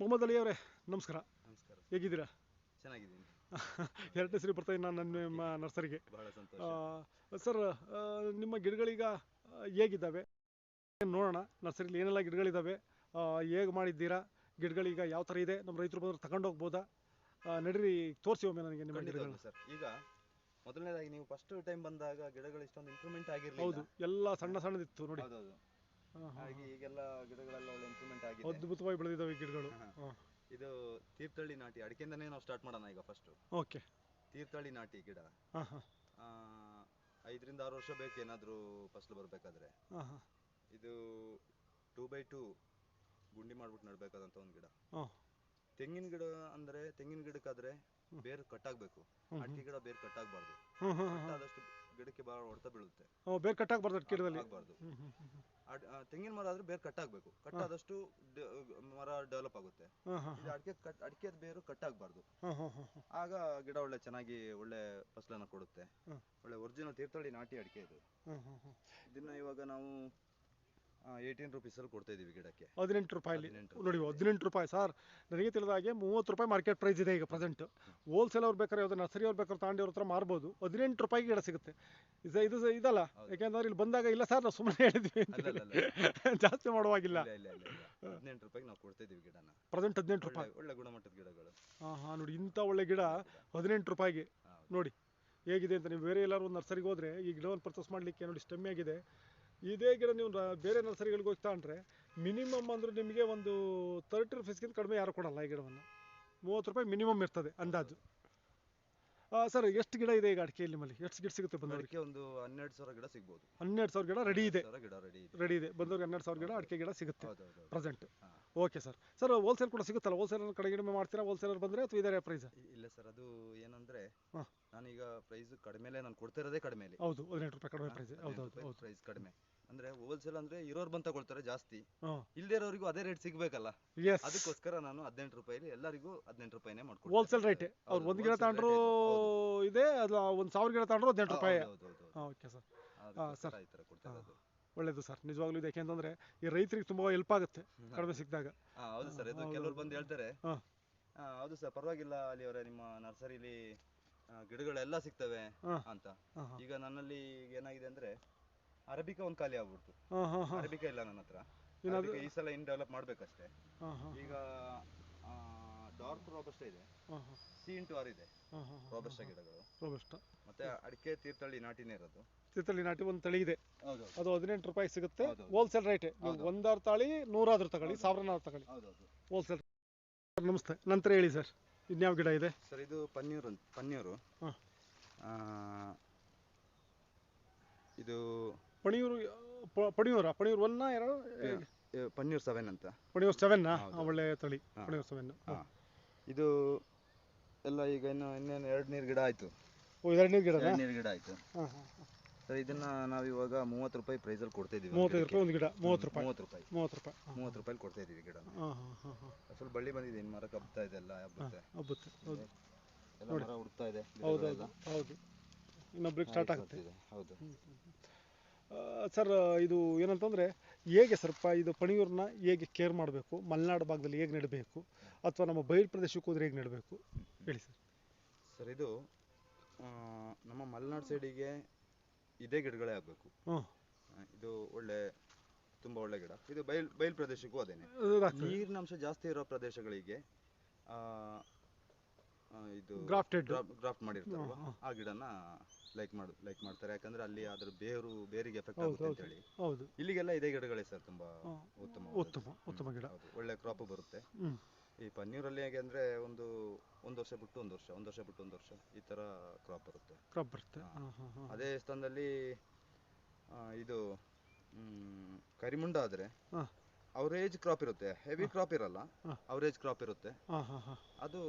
ಮೊಹಮ್ಮದ್ ಅಲಿ ಅವರೇ ನಮಸ್ಕಾರ. ನಮಸ್ಕಾರ. ಹೇಗಿದ್ದೀರಾ? ಚೆನ್ನಾಗಿದ್ದೀನಿ. ಎರಡನೇ ಸರಿ ಬರ್ತಾ ಇದ್ದೀನಿ ನಾನು ನಿಮ್ಮ ನರ್ಸರಿಗೆ. ಬಹಳ ಸಂತೋಷ. ಸರ್ ನಿಮ್ಮ ಗಿಡಗಳೀಗ ಹೇಗಿದ್ದಾವೆ? ನೋಡೋಣ ನರ್ಸರಿಲಿ ಏನೆಲ್ಲ ಗಿಡಗಳಿದ್ದಾವೆ ಹೇಗೆ ಮಾಡಿದ್ದೀರಾ? ಗಿಡಗಳೀಗ ಯಾವ ಥರ ಇದೆ? ನಮ್ಮ ರೈತರು ಬಂದ್ರೆ ತಗೊಂಡು ಹೋಗ್ಬೋದಾ? ನಡೀರಿ ತೋರಿಸಿ ಒಮ್ಮೆ ನನಗೆ ನಿಮ್ಮ ಗಿಡಗಳು ಸರ್. ಈಗ ಮೊದಲನೇದಾಗಿ ನೀವು ಫಸ್ಟ್ ಟೈಮ್ ಬಂದಾಗ ಗಿಡಗಳು ಇಷ್ಟೊಂದು ಇಂಪ್ರೂವ್ಮೆಂಟ್ ಆಗಿರಲಿಲ್ಲ. ಹೌದು ಎಲ್ಲ ಸಣ್ಣ ಸಣ್ಣದಿತ್ತು ನೋಡಿ. ಹೌದೌದು. ಹಾ, ಹಾ, ಹಾಗೆ ಈಗೆಲ್ಲ ಗಿಡಗಳೆಲ್ಲ ಒಳ್ಳೆ ಇಂಪ್ರೂವ್ಮೆಂಟ್. ಆಗಿದೆ. ಅದ್ಭುತವಾಗಿ ಬೆಳೆದಿದ್ದಾವೆ ಈ ಗಿಡಗಳು. ಇದು ತೀರ್ಥಹಳ್ಳಿ ನಾಟಿ ಅಡಿಕೆಯಿಂದನೇ ನಾವು ಸ್ಟಾರ್ಟ್ ಮಾಡೋಣ ಈಗ ಫಸ್ಟ್ ಓಕೆ. ತೀರ್ಥಹಳ್ಳಿ ನಾಟಿ ಗಿಡ. ಆ, ಐದರಿಂದ ಆರು ವರ್ಷ ಬೇಕು ಏನಾದರೂ ಫಸಲು ಬರಬೇಕಾದ್ರೆ. ಹಾಂ ಇದು ಟೂ ಬೈ ಟೂ ಗುಂಡಿ ಮಾಡ್ಬಿಟ್ಟು ನಡ್ಬೇಕಾದಂಥ ಒಂದು ಗಿಡ. ಹಾಂ. ತೆಂಗಿನ ಗಿಡ ಅಂದ್ರೆ ತೆಂಗಿನ ಗಿಡಕ್ಕಾದ್ರೆ ಬೇರ್ ಬೇರು ಕಟ್ಟಾಗಬೇಕು. ಹ್ಮ್, ಅಡಿಕೆ ಗಿಡ ಬೇರು ಕಟ್ಟಾಗಬಾರ್ದು. ಹ್ಮ್, ಕಟ್ಟಾದಷ್ಟು ಗಿಡಕ್ಕೆ ಬಹಳ ಹೊಡೆತ ಬೀಳುತ್ತೆ. ಬೇಗ ಕಟ್ಟಾಗಬಾರ್ದು ಅಡಿಕೆ ಗಿಡದಲ್ಲಿ ಆಗಬಾರ್ದು ತೆಂಗಿನ ಮರ ಆದ್ರೆ ಬೇರು ಆಗ್ಬೇಕು ಕಟ್ ಆದಷ್ಟು ಮರ ಡೆವಲಪ್ ಆಗುತ್ತೆ. ಇದು ಅಡಿಕೆ ಕಟ್ ಅಡಿಕೆ ಬೇರು ಕಟ್ಟಾಗಬಾರ್ದು. ಆಗ್ಬಾರ್ದು ಆಗ ಗಿಡ ಒಳ್ಳೆ ಚೆನ್ನಾಗಿ ಒಳ್ಳೆ ಫಸಲನ್ನ ಕೊಡುತ್ತೆ. ಒಳ್ಳೆ ಒರಿಜಿನಲ್ ತೀರ್ಥಹಳ್ಳಿ ನಾಟಿ ಅಡಿಕೆ ಇದು. ಇದನ್ನ ಇವಾಗ ನಾವು ಏಯ್ಟೀನ್ ರುಪೀಸಲ್ಲಿ ಕೊಡ್ತಾ ಇದೀವಿ ಗಿಡಕ್ಕೆ. ಹದಿನೆಂಟು ರೂಪಾಯಿ ನೋಡಿ ಹದಿನೆಂಟು ರೂಪಾಯಿ. ಸರ್ ನನಗೆ ತಿಳಿದ ಹಾಗೆ ಮೂವತ್ತು ರೂಪಾಯಿ ಮಾರ್ಕೆಟ್ ಪ್ರೈಸ್ ಇದೆ ಈಗ ಪ್ರೆಸೆಂಟ್ ಹೋಲ್ಸೇಲ್ ಅವ್ರು ಬೇಕಾದ್ರೆ ಯಾವ್ದು ನರ್ಸರಿ ಅವ್ರು ಬೇಕಾದ್ರೆ ತಾಂಡಿ ಅವ್ರ ಹತ್ರ ಮಾರ್ಬೋದು. ಹದಿನೆಂಟು ರೂಪಾಯಿಗೆ ಗಿಡ ಸಿಗುತ್ತೆ. ಇದು ಇದು ಇದಲ್ಲ. ಯಾಕೆಂದ್ರೆ ಇಲ್ಲಿ ಬಂದಾಗ ಇಲ್ಲ ಸರ್ ನಾವು ಸುಮ್ಮನೆ ಹೇಳಿದ್ವಿ ಅಂತ ಅಲ್ಲ, ಜಾಸ್ತಿ ಮಾಡುವಾಗಿಲ್ಲ. ಹದಿನೆಂಟು ರೂಪಾಯಿಗೆ ನಾವು ಕೊಡ್ತಾ ಇದೀವಿ ಗಿಡನ. ಪ್ರೆಸೆಂಟ್ ಹದಿನೆಂಟು ರೂಪಾಯಿ. ಒಳ್ಳೆ ಗುಣಮಟ್ಟದ ಗಿಡಗಳು. ಹಾಂ ಹಾಂ ನೋಡಿ ಇಂಥ ಒಳ್ಳೆ ಗಿಡ ಹದಿನೆಂಟು ರೂಪಾಯಿಗೆ. ನೋಡಿ ಹೇಗಿದೆ ಅಂತ. ನೀವು ಬೇರೆ ಎಲ್ಲರೂ ಒಂದು ನರ್ಸರಿಗೆ ಹೋದ್ರೆ ಈ ಗಿಡವನ್ನು ಪರ್ಚೇಸ್ ಮಾಡಲಿಕ್ಕೆ ನೋಡಿ ಸ್ಟೆಮ್ಮಿ ಆಗಿದೆ. ಇದೇ ಗಿಡ ನೀವು ಬೇರೆ ನರ್ಸರಿಗಳಿಗೆ ಹೋಗಿ ತಗೊಂಡ್ರೆ ಮಿನಿಮಮ್ ಅಂದ್ರೆ ನಿಮಗೆ ಒಂದು ತರ್ಟಿ ರುಪೀಸ್ಗಿಂತ ಕಡಿಮೆ ಯಾರು ಕೊಡಲ್ಲ ಈ ಗಿಡವನ್ನು. ಮೂವತ್ತು ರೂಪಾಯಿ ಮಿನಿಮಮ್ ಇರ್ತದೆ ಅಂದಾಜು. ಸರ್ ಎಷ್ಟು ಗಿಡ ಇದೆ ಈಗ ಅಡಿಕೆ ನಿಮ್ಮಲ್ಲಿ ಎಷ್ಟು ಗಿಡ ಸಿಗುತ್ತೆ ಬಂದವರಿಗೆ? ಒಂದು ಹನ್ನೆರಡು ಸಾವಿರ ಗಿಡ ಸಿಗ್ಬೋದು. ಹನ್ನೆರಡು ಸಾವಿರ ಗಿಡ ರೆಡಿ ಇದೆ. ರೆಡಿ ಇದೆ. ಬಂದವ್ರಿಗೆ ಹನ್ನೆರಡು ಸಾವಿರ ಗಿಡ ಅಡಿಕೆ ಗಿಡ ಸಿಗುತ್ತೆ present. Okay sir sir wholesale ಕೂಡ ಸಿಗುತ್ತಲ್ಲ? ಹೋಲ್ಸೇಲ್ ಕಡಿಮೆ ಮಾಡ್ತೀರಾ? ಹೋಲ್ಸೇಲರ್ ಬಂದರೆ ಅಥವಾ ಇದೇ ಪ್ರೈಸ್ ಇಲ್ಲ ಸರ್ ಅದು ಏನಂದ್ರೆ ಹಾಂ. ನಾನೀಗ ಪ್ರೈಸ್ ಕಡಿಮೆಲೆ ನಾನು ಕೊಡ್ತಿರೋದೇ ಕಡಿಮೆಲಿ. ಹೌದು ಹದಿನೆಂಟು ರೂಪಾಯಿ ಕಡಿಮೆ ಪ್ರೈಸ್ ಹೌದು ಹೌದು ಹೌದು. ಪ್ರೈಸ್ ಕಡಿಮೆ. ಅಂದ್ರೆ ಹೋಲ್ಸೇಲ್ ಅಂದ್ರೆ ಇರೋರು ಬಂದ್ ತಗೊಳ್ತಾರೆ ಜಾಸ್ತಿ. ಹಾಂ. ಇಲ್ದೇ ಇರೋರಿಗೂ ಅದೇ ರೇಟ್ ಸಿಗ್ಬೇಕಲ್ಲ. ಎಸ್ ಅದಕ್ಕೋಸ್ಕರ ನಾನು ಹದಿನೆಂಟು ರೂಪಾಯಿಲಿ ಎಲ್ಲರಿಗೂ ಹದಿನೆಂಟು ರೂಪಾಯಿನೇ ಮಾಡ್ಕೊಡ್ತೀನಿ. ಹೋಲ್ಸೇಲ್ ರೇಟ್ ಅವ್ರು ಒಂದ್ ಗಿಡ ತಗೊಂಡ್ರು ಇದೆ, ಅದು ಒಂದು ಸಾವಿರ ಗಿಡ ತಗೊಂಡ್ರು ಹದಿನೆಂಟು ರೂಪಾಯಿ. ಹೌದು, ಹೌದು. ಹಾಂ ಓಕೆ ಸರ್ ಅದಕ್ಕೋಸ್ಕರ ಸರ್. ಈ ತರ ಕೊಡ್ತಾ. ಇರೋದು. ಒಳ್ಳೇದು ಸರ್. ನಿಜವಾಗ್ಲೂ ಇದೆ ಯಾಕೆಂತಂದ್ರೆ ಈ ರೈತರಿಗೆ ತುಂಬಾ ಹೆಲ್ಪ್ ಆಗುತ್ತೆ ಕಡಿಮೆ ಸಿಕ್ಕಿದಾಗ. ಹಾ, ಹೌದು ಸರ್. ಇದು ಕೆಲವರು ಬಂದು ಹೇಳ್ತಾರೆ. ಹಾ. ಹೌದು ಸರ್. ಪರವಾಗಿಲ್ಲ ಅಲ್ಲಿ ಅವರೇ ನಿಮ್ಮ ನರ್ಸರಿಲಿ ಗಿಡಗಳೆಲ್ಲ ಸಿಗ್ತವೆ ಹಾ. ಅಂತ. ಹಾಂ ಹಾಂ. ಈಗ ನನ್ನಲ್ಲಿ ಈಗ ಏನಾಗಿದೆ ಅಂದ್ರೆ ಅರಬಿಕ ಒಂದು ಖಾಲಿ ಆಗ್ಬಿಡ್ತು. ಹಾಂ ಹಾಂ ಹಾಂ. ಅರಬಿಕಾ ಇಲ್ಲ ನನ್ನ ಹತ್ರ. ಏನಾದ್ರು- ಅರಬಿಕಾ ಈ ಸಲ ಇನ್ ಡೆವಲಪ್ ಮಾಡ್ಬೇಕಷ್ಟೇ. ಹಾಂ. ಈಗ ಡಾರ್ಕ್ ರೋಬಸ್ಟ ಇದೆ. ಸಿ ಇಂಟು ಆರ್ ಇದೆ. ರೋಬಸ್ಟ ಗಿಡಗಳು. ರೋಬಸ್ಟ. ಮತ್ತೆ ಅಡಿಕೆ ತೀರ್ಥಹಳ್ಳಿ ನಾಟಿನೇ ಇರೋದು. ತೀರ್ಥಳ್ಳಿ ನಾಟಿ ಒಂದು ತಳಿ ಇದೆ. ಹೌದು ಅದು ಹದಿನೆಂಟು ರೂಪಾಯಿ ಸಿಗುತ್ತೆ. Wholesale rate. ಒಂದಾರು ತಾಳಿ ನೂರಾದ್ರೂ ತಗೊಳ್ಳಿ. ಸಾವಿರನಾದ್ರು ತಗೊಳ್ಳಿ. ಹೋಲ್ಸೇಲ್ ನಮಸ್ತೆ. ನಂತರ ಹೇಳಿ ಸರ್. ಇನ್ಯಾವ ಗಿಡ ಇದೆ? ಸರ್ ಇದು ಪನ್ನೀರ್ ಅಂತ ಪನ್ನೀರು. ಹಾ. ಆ, ಇದು ಪಣಿಯೂರು ಪಣಿಯೂರ? ಪಣಿಯೂರು ಒನ್ನ ಎರಡು? ಪನ್ನೀರ್ ಸೆವೆನ್ ಅಂತ. ಪಣಿಯೂರ್ ಸೆವೆನ್. ಒಳ್ಳೆ ತಳಿ. ಪಣಿಯೂರ್ ಸೆವೆನ್. ಇದು ಎಲ್ಲ ಈಗ ಇನ್ನು ಇನ್ನೇನು ಎರಡು ನೀರು ಗಿಡ ಆಯ್ತು. ಎರಡನೇ ಗಿಡನ? ಎರಡು ನೀರು ಗಿಡ ಆಯ್ತು. ಹಾಂ ಹಾಂ ಸರ್ ಇದನ್ನ ನಾವು ಇವಾಗ ಮೂವತ್ತು ರೂಪಾಯಿ ಪ್ರೈಸಲ್ಲಿ ಕೊಡ್ತಾ ಇದೀವಿ ಮೂವತ್ತೈದು ರೂಪಾಯಿ ಒಂದು ಗಿಡ ಮೂವತ್ತು ರೂಪಾಯಿ. ಮೂವತ್ತು ರೂಪಾಯಿ. ಮೂವತ್ತು ರೂಪಾಯಿ ಹಾಂ. ಮೂವತ್ತು ರೂಪಾಯಿ ಕೊಡ್ತಾ ಇದೀವಿ ಗಿಡ. ಹಾಂ ಹಾಂ ಹಾಂ ಹಾಂ. ಫುಲ್ ಬಳ್ಳಿ ಬಂದಿದೆ ಇನ್ನು ಮರ ಕಬ್ತಾ ಇದೆ ಎಲ್ಲ ಹಬ್ಬುತ್ತೆ. ಹಬ್ಬುತ್ತೆ ಹೌದು. ಎಲ್ಲ ಮರ ಹುಡ್ತಾ ಇದೆ ಹೌದು ಗಿಡಗಳೆಲ್ಲ. ಹೌದು. ಇನ್ನೊಬ್ರಿಗೆ ಸ್ಟಾರ್ಟ್ ಆಗುತ್ತೆ. ಬರ್ತಿದೆ. ಹೌದು. ಸರ್ ಇದು ಏನಂತಂದ್ರೆ ಹೇಗೆ ಸರ್ಪ ಇದು ಪಣಿಯೂರನ್ನ ಹೇಗೆ ಕೇರ್ ಮಾಡಬೇಕು? ಮಲೆನಾಡು ಭಾಗದಲ್ಲಿ ಹೇಗೆ ನೆಡಬೇಕು? ಅಥವಾ ನಮ್ಮ ಬಯಲು ಪ್ರದೇಶಕ್ಕೆ ಹೋದ್ರೆ ಹೇಗೆ ನೆಡಬೇಕು? ಹೇಳಿ ಸರ್. ಸರ್ ಇದು ಆ, ನಮ್ಮ ಮಲೆನಾಡು ಸೈಡಿಗೆ ಇದೇ ಗಿಡಗಳೇ ಆಗಬೇಕು. ಹ್ಞೂ ಇದು ಒಳ್ಳೆ ತುಂಬಾ ಒಳ್ಳೆ ಗಿಡ. ಇದು ಬಯಲ್ ಬಯಲು ಪ್ರದೇಶಕ್ಕೂ ಅದೇನೆ. ನೀರಿನ ಅಂಶ ಜಾಸ್ತಿ ಇರೋ ಪ್ರದೇಶಗಳಿಗೆ ಆ, ಆ, ಇದು ಗ್ರಾಫ್ಟೆಡ್ ಗ್ರಾಫ್ಟ್ ಮಾಡಿರ್ತಾರಲ್ವ? ಹ್ಮ್. ಆ ಗಿಡನ ಲೈಕ್ ಮಾಡ್ ಲೈಕ್ ಮಾಡ್ತಾರೆ. ಯಾಕಂದ್ರೆ ಅಲ್ಲಿ ಅದ್ರ ಬೇರು ಬೇರಿಗೆ ಎಫೆಕ್ಟ್ ಆಗುತ್ತೆ ಅಂತ ಹೇಳಿ ಹೌದು. ಇಲ್ಲಿಗೆಲ್ಲ ಇದೇ ಗಿಡಗಳೇ ಸರ್ ತುಂಬಾ ಉತ್ತಮ ಉತ್ತಮ ಉತ್ತಮ ಗಿಡ. ಒಳ್ಳೆ ಕ್ರಾಪ್ ಬರುತ್ತೆ. ಹ್ಞೂ ಈ ಪನ್ನೀರಲ್ಲಿ ಹೇಗೆ ಅಂದ್ರೆ ಒಂದು ಒಂದು ವರ್ಷ ಬಿಟ್ಟು ಒಂದು ವರ್ಷ ಒಂದು ವರ್ಷ ಬಿಟ್ಟು ಒಂದು ವರ್ಷ ಈ ತರ ಕ್ರಾಪ್ ಬರುತ್ತೆ. ಕ್ರಾಪ್ ಬರುತ್ತೆ. ಹಾ. ಹಾಂ ಹಾಂ ಹಾಂ. ಅದೇ ಸ್ಥಾನದಲ್ಲಿ ಆ, ಇದು ಮ್, ಕರಿಮುಂಡ ಆದ್ರೆ ಹಾ. ಅವರೇಜ್ ಕ್ರಾಪ್ ಇರುತ್ತೆ. ಹೆವಿ ಕ್ರಾಪ್ ಇರಲ್ಲ ಹಾ. ಅವರೇಜ್ ಕ್ರಾಪ್ ಇರುತ್ತೆ. ಹಾಂ ಹಾಂ ಹಾಂ. ಅದು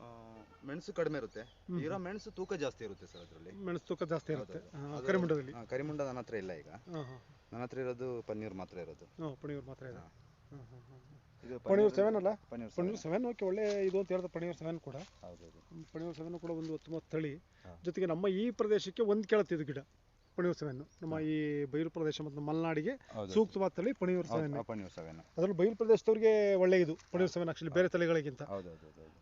ಆ, ಮೆಣಸು ಕಡಿಮೆ ಇರುತ್ತೆ. ಇರೋ ಮೆಣಸು ತೂಕ ಜಾಸ್ತಿ ಇರುತ್ತೆ ಸರ್ ಅದರಲ್ಲಿ. ಮೆಣಸು ತೂಕ ಜಾಸ್ತಿ ಇರುತ್ತೆ. ಅದು- ಕರಿಮುಂಡದಲ್ಲಿ. ಕರಿಮುಂಡ ನನ್ನ ಹತ್ರ ಇಲ್ಲ ಈಗ. ಹಾಂ ಹಾಂ. ನನ್ನ ಹತ್ರ ಇರೋದು ಪನ್ನೀರ್ ಮಾತ್ರ ಇರೋದು. ಹಾಂ ಪಣಿಯೂರು ಮಾತ್ರ ಇದೆ ಹಾ. ಹಾಂ ಹಾಂ ಹಾಂ. ಇದು ಪಣಿಯೂರು ಸೆವೆನ್ ಅಲ್ಲ? ಪನ್ನೀರ್ ಪಣಿಯೂರು ಸೆವೆನ್ ಓಕೆ ಒಳ್ಳೆ ಇದು ಅಂತ ಹೇಳಿದ್ರೆ ಪಣೀರ್ ಸೆವೆನ್ ಕೂಡ. ಹೌದೌದು ಪಣಿಯೂರು ಸೆವೆನ್ ಕೂಡ ಒಂದು ಉತ್ತಮ ತಳಿ. ಜೊತೆಗೆ ನಮ್ಮ ಈ ಪ್ರದೇಶಕ್ಕೆ ಒಂದು ಕೇಳುತ್ತೆ ಇದು ಗಿಡ ಪಣಿಯೂರ್ ಸೆವೆನ್ ನಮ್ಮ ಈ ಬಯಲು ಪ್ರದೇಶ ಮತ್ತು ಮಲೆನಾಡಿಗೆ ಹೌದು. ಸೂಕ್ತವಾದ ತಳಿ ಪಣಿಯೂರ್ ಸೆವೆನ್ ಪನ್ನೀರ್ ಸೆವೆನ್ ಅದರಲ್ಲಿ ಬಯಲು ಪ್ರದೇಶದವ್ರಿಗೆ ಒಳ್ಳೆ ಇದು ಪಣಿಯೂರ್ ಸೆವೆನ್ ಆಕ್ಚುಲಿ ಬೇರೆ ತಳಿಗಳಿಗಿಂತ. ಹೌದು ಹೌದು ಹೌದು ಹೌದು.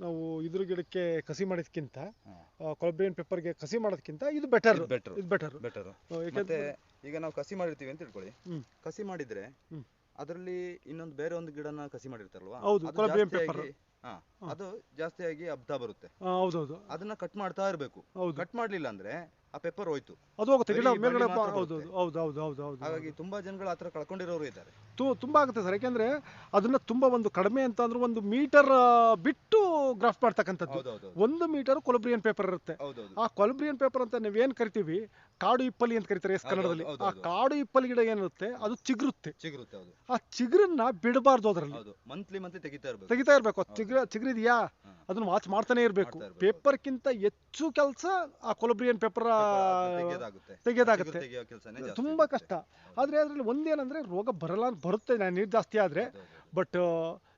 ನಾವು ಇದ್ರ ಗಿಡಕ್ಕೆ ಕಸಿ ಮಾಡೋದಕ್ಕಿಂತ ಕೊಲಬ್ರಿಯನ್ ಪೆಪ್ಪರ್ಗೆ ಕಸಿ ಮಾಡೋದಕ್ಕಿಂತ ಇದು ಬೆಟರ್ ಬೆಟರ್ ಇದು ಬೆಟರ್ ಬೆಟರ್ ಮತ್ತೆ ಯಾಕೆಂದ್ರೆ ಈಗ ನಾವು ಕಸಿ ಮಾಡಿರ್ತೀವಿ ಅಂತ ತಿಳ್ಕೊಳ್ಳಿ. ಹ್ಮ್. ಕಸಿ ಮಾಡಿದ್ರೆ ಹ್ಮ್. ಅದರಲ್ಲಿ ಇನ್ನೊಂದು ಬೇರೆ ಒಂದು ಗಿಡನ ಕಸಿ ಮಾಡಿರ್ತಾರಲ್ವಾ? ಹೌದು, ಅದು ಹಾ. ಅದು ಜಾಸ್ತಿಯಾಗಿ ಅಬ್ದಾ ಬರುತ್ತೆ. ಹೌದೌದು. ಅದನ್ನ ಕಟ್ ಮಾಡ್ತಾ ಇರ್ಬೇಕು. ಹೌದು. ಕಟ್ ಮಾಡ್ಲಿಲ್ಲ ಅಂದ್ರೆ ಆ ಪೇಪರ್ ಹೋಯ್ತು. ಅದು ಹೋಗುತ್ತೆ. ಗಿಡ ಬರೀ ಮೇಲ್ಗಡೆ ಬಳ್ಳಿ ಮಾತ್ರ ಹೌದು ಬರುತ್ತೆ. ಹೌದು ಹೌದು ಹೌದು ಹೌದು ಹಾಗಾಗಿ ತುಂಬಾ ಜನಗಳು ಆತರ ಕಳ್ಕೊಂಡಿರೋರು ಇದ್ದಾರೆ. ತು- ತುಂಬಾ ಆಗುತ್ತೆ ಸರ್. ಯಾಕೆಂದ್ರೆ ಅದನ್ನ ತುಂಬಾ ಒಂದು ಕಡಿಮೆ ಅಂತ ಅಂದ್ರೆ ಒಂದು ಮೀಟರ್ ಬಿಟ್ಟು ಗ್ರಾಫ್ ಮಾಡ್ತಕ್ಕಂಥದ್ದು. ಹೌದೌದು ಒಂದು ಮೀಟರ್ ಕೊಲಬ್ರಿಯನ್ ಪೇಪರ್ ಇರುತ್ತೆ. ಹೌದೌದು ಆ ಕೊಲಬ್ರಿಯನ್ ಪೇಪರ್ ಅಂತ ನೀವೇನ್ ಕರಿತೀವಿ? ಕಾಡು ಇಪ್ಪಲಿ ಅಂತ ಕರಿತಾರೆ ಎಸ್ ಹೌದು, ಕನ್ನಡದಲ್ಲಿ. ಹೌದು, ಆ ಹೌದು. ಕಾಡು ಇಪ್ಪಲಿ ಗಿಡ ಏನಿರುತ್ತೆ ಅದು ಚಿಗುರುತ್ತೆ. ಚಿಗುರುತ್ತೆ ಹೌದು. ಆ ಚಿಗುರನ್ನ ಬಿಡಬಾರ್ದು ಅದರಲ್ಲಿ. ಹೌದು. ಮಂತ್ಲಿ ಮಂತ್ಲಿ ತೆಗಿತಾ ಇರ್ಬೇಕು. ತೆಗಿತಾ ಇರ್ಬೇಕು. ಆ ಚಿಗ್ರ ಚಿಗುರ ಚಿಗುರಿದೆಯಾ? ಹಾ. ಅದನ್ನ ವಾಚ್ ಮಾಡ್ತಾನೆ ಇರಬೇಕು. ಮಾಡ್ತಾ ಇರ್ಬೇಕು. ಪೇಪರ್ಗಿಂತ ಹೆಚ್ಚು ಕೆಲಸ ಆ ಕೊಲಬ್ರಿಯನ್ ಪೇಪರ್ ತೆಗಿಯೋದಾಗುತ್ತೆ ತುಂಬಾ ಕಷ್ಟ. ಆದ್ರೆ ಅದ್ರಲ್ಲಿ ಒಂದೇನಂದ್ರೆ ರೋಗ ಬರಲ್ಲ ಅಂತ ಬರುತ್ತೆ ನೀರು ಜಾಸ್ತಿ ಆದ್ರೆ. ಬಟ್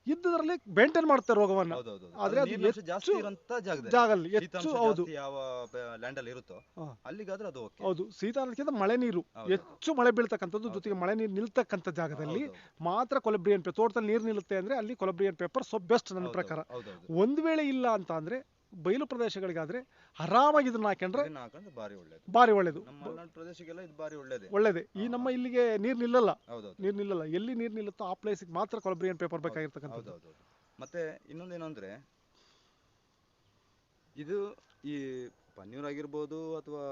ಇದ್ದದ್ರಲ್ಲಿ ಮೇಂಟೈನ್ ಮಾಡ್ತಾರೆ ರೋಗವನ್ನ. ಆದ್ರೆ ಅದು ಜಾಸ್ತಿ ಜಾಗದಲ್ಲಿ. ಹೆಚ್ಚು ಹೌದು. ಯಾವ ಲ್ಯಾಂಡ್ ಅಲ್ಲಿ ಇರುತ್ತೋ. ಅಲ್ಲಿಗಾದ್ರೆ ಅದು ಹೌದು. ಶೀತ ಅನ್ನೋದಕ್ಕಿಂತ ಮಳೆ ನೀರು. ಹೆಚ್ಚು ಮಳೆ ಬೀಳ್ತಕ್ಕಂಥದ್ದು ಜೊತೆಗೆ ಮಳೆ ನೀರು ನಿಲ್ತಕ್ಕಂಥ ಜಾಗದಲ್ಲಿ ಮಾತ್ರ ಕೊಲಬ್ರಿಯನ್ ಪೇಪರ್ ತೋಟದಲ್ಲಿ ನೀರು ನಿಲ್ಲುತ್ತೆ ಅಂದ್ರೆ ಅಲ್ಲಿ ಕೊಲಬ್ರಿಯನ್ ಪೇಪರ್ ಸೊ ಬೆಸ್ಟ್ ನನ್ನ ಪ್ರಕಾರ. ಒಂದ್ ವೇಳೆ ಇಲ್ಲ ಅಂತ ಅಂದ್ರೆ ಬಯಲು ಪ್ರದೇಶಗಳಿಗಾದ್ರೆ ಆರಾಮಾಗಿ ಇದನ್ನ ಹಾಕೊಂಡ್ರೆ ಹಾಕೊಂಡ್ರೆ ಬಾರಿ ಒಳ್ಳೇದು. ಬಾರಿ ಒಳ್ಳೇದು. ನಮ್ಮ ಮಲೆನಾಡು ಪ್ರದೇಶಕ್ಕೆಲ್ಲ ಇದು ಬಾರಿ ಒಳ್ಳೇದೇ. ಒಳ್ಳೇದೇ. ಈ ನಮ್ಮ ಇಲ್ಲಿಗೆ ನೀರು ನಿಲ್ಲಲ್ಲ. ಹೌದೌದು. ನೀರು ನಿಲ್ಲಲ್ಲ. ಎಲ್ಲಿ ನೀರು ನಿಲ್ಲುತ್ತೋ ಆ ಪ್ಲೇಸಿಗೆ ಮಾತ್ರ ಕೊಲಬ್ರಿಯನ್ ಪೇಪರ್ ಬೇಕಾಗಿರ್ತಕ್ಕಂಥದ್ದು. ಹೌದೌದು ಮತ್ತೆ ಇನ್ನೊಂದೇನು ಅಂದ್ರೆ ಇದು ಈ ಪನ್ನೀರ್ ಆಗಿರ್ಬೋದು ಅಥವಾ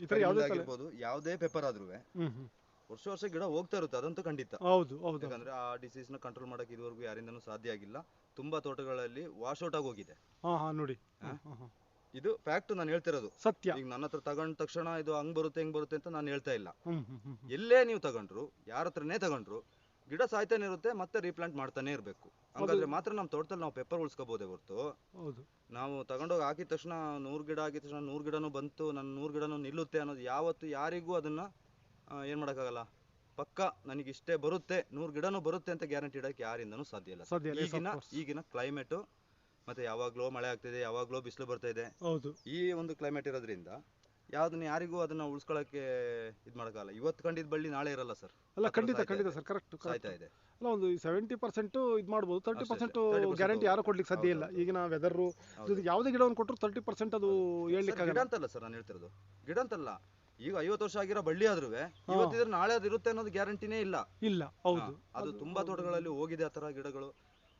ಈ ಯಾವುದೇ ಯಾವ್ದೇ ತಲೆ- ಆಗಿರ್ಬೋದು ಯಾವುದೇ ಪೇಪರ್ ಆದ್ರೂ ಹ್ಮ್ ಹ್ಮ್. ವರ್ಷ ವರ್ಷ ಗಿಡ ಹೋಗ್ತಾ ಇರುತ್ತೆ ಅದಂತೂ ಖಂಡಿತ. ಹೌದು ಹೌದು. ಯಾಕಂದ್ರೆ ಆ ಡಿಸೀಸ್ನ ಕಂಟ್ರೋಲ್ ಮಾಡಕ್ ಇದುವರೆಗೂ ಯಾರಿಂದನೂ ಸಾಧ್ಯ ಆಗಿಲ್ಲ. ತುಂಬಾ ತೋಟಗಳಲ್ಲಿ ವಾಶ್ ಔಟ್ ಆಗಿ ಹೋಗಿದೆ ಹಾ ಹಾ ನೋಡಿ. ಹಾ? ಹಾ, ಹಾ. ಇದು ಫ್ಯಾಕ್ಟ್ ನಾನು ಹೇಳ್ತಿರೋದು. ಸತ್ಯ. ಈಗ ನನ್ನ ಹತ್ರ ತಗೊಂಡ ತಕ್ಷಣ ಇದು ಹಂಗ್ ಬರುತ್ತೆ ಹಿಂಗ್ ಬರುತ್ತೆ ಅಂತ ನಾನು ಹೇಳ್ತಾ ಇಲ್ಲ. ಹ್ಮ್ ಹ್ಮ್ ಹ್ಮ್ ಹ್ಮ್. ಎಲ್ಲೇ ನೀವು ತಗೊಂಡ್ರು ಯಾರ ಹತ್ರನೇ ತಗೊಂಡ್ರು ಗಿಡ ಸಾಯ್ತಾನೆ ಇರುತ್ತೆ ಮತ್ತೆ ರೀಪ್ಲಾಂಟ್ ಮಾಡ್ತಾನೆ ಇರಬೇಕು. ಹಂಗಾದ್ರೆ ಮಾತ್ರ ನಮ್ಮ ತೋಟದಲ್ಲಿ ನಾವು ಪೇಪರ್ ಉಳಿಸ್ಕೋಬೋದೇ ಹೊರತು. ಹೌದು. ನಾವು ತಗೊಂಡೋಗಿ ಹಾಕಿದ ತಕ್ಷಣ ನೂರು ಗಿಡ ಹಾಕಿದ ತಕ್ಷಣ ನೂರು ಗಿಡನೂ ಬಂತು ನನ್ನ ನೂರು ಗಿಡನೂ ನಿಲ್ಲುತ್ತೆ ಅನ್ನೋದು ಯಾವತ್ತು ಯಾರಿಗೂ ಅದನ್ನ ಆ, ಏನ್ ಮಾಡೋಕ್ಕಾಗಲ್ಲ? ಪಕ್ಕ ನನಗೆ ಇಷ್ಟೇ ಬರುತ್ತೆ ನೂರು ಗಿಡನೂ ಬರುತ್ತೆ ಅಂತ ಗ್ಯಾರಂಟಿ ಇಡಕ್ಕೆ ಯಾರಿಂದನೂ ಸಾಧ್ಯ ಇಲ್ಲ ಸಾಧ್ಯ ಇಲ್ಲ, yes, of ಈಗಿನ course. ಈಗಿನ ಕ್ಲೈಮೇಟು ಮತ್ತೆ ಯಾವಾಗ್ಲೋ ಮಳೆ ಆಗ್ತಿದೆ ಯಾವಾಗ್ಲೋ ಬಿಸಿಲು ಬರ್ತಾ ಇದೆ. ಹೌದು. ಈ ಒಂದು ಕ್ಲೈಮೇಟ್ ಇರೋದ್ರಿಂದ ಯಾವ್ದನ್ನ ಯಾರಿಗೂ ಅದನ್ನ ಉಳಿಸ್ಕೊಳಕ್ಕೆ ಇದ್ ಮಾಡಕ್ಕಾಗಲ್ಲ. ಇವತ್ತು ಕಂಡಿದ್ ಬಳ್ಳಿ ನಾಳೆ ಇರಲ್ಲ ಸರ್. ಅಲ್ಲ ಖಂಡಿತ ಖಂಡಿತ. ಸರ್ ಕರೆಕ್ಟ್ ಸಾಯ್ತಾ ಇದೆ. ಅಲ್ಲ ಒಂದು ಸೆವೆಂಟಿ ಪರ್ಸೆಂಟ್ ಇದು ಮಾಡ್ಬೋದು ತರ್ಟಿ ಅಷ್ಟೇ, ಪರ್ಸೆಂಟ್ 30% ಗ್ಯಾರಂಟಿ ಯಾರು. ಕೊಡ್ಲಿಕ್ಕೆ ಸಾಧ್ಯ ಇಲ್ಲ. ಈಗಿನ ವೆದರ್. ಯಾವುದೇ ಗಿಡವನ್ನು ಕೊಟ್ಟರು ತರ್ಟಿ ಪರ್ಸೆಂಟ್ ಅದು ಹೇಳಲಿಕ್ಕೆ ಹೇಳ್ಲಿಕ್ಕೆ ಗಿಡ ಆಗಲ್ಲ ಅಂತಲ್ಲ ಸರ್ ನಾನು ಹೇಳ್ತಿರೋದು. ಗಿಡ ಅಂತಲ್ಲ. ಈಗ ಐವತ್ತು ವರ್ಷ ಆಗಿರೋ ಬಳ್ಳಿ ಆದ್ರೂ ಇವತ್ತಿದ್ರೆ ನಾಳೆ ಅದು ಇರುತ್ತೆ ಅನ್ನೋದು ಗ್ಯಾರಂಟಿನೇ ಇಲ್ಲ. ಇಲ್ಲ ಹೌದು. ಅದು ತುಂಬಾ ತೋಟಗಳಲ್ಲಿ ಹೋಗಿದೆ ಆ ತರ ಗಿಡಗಳು.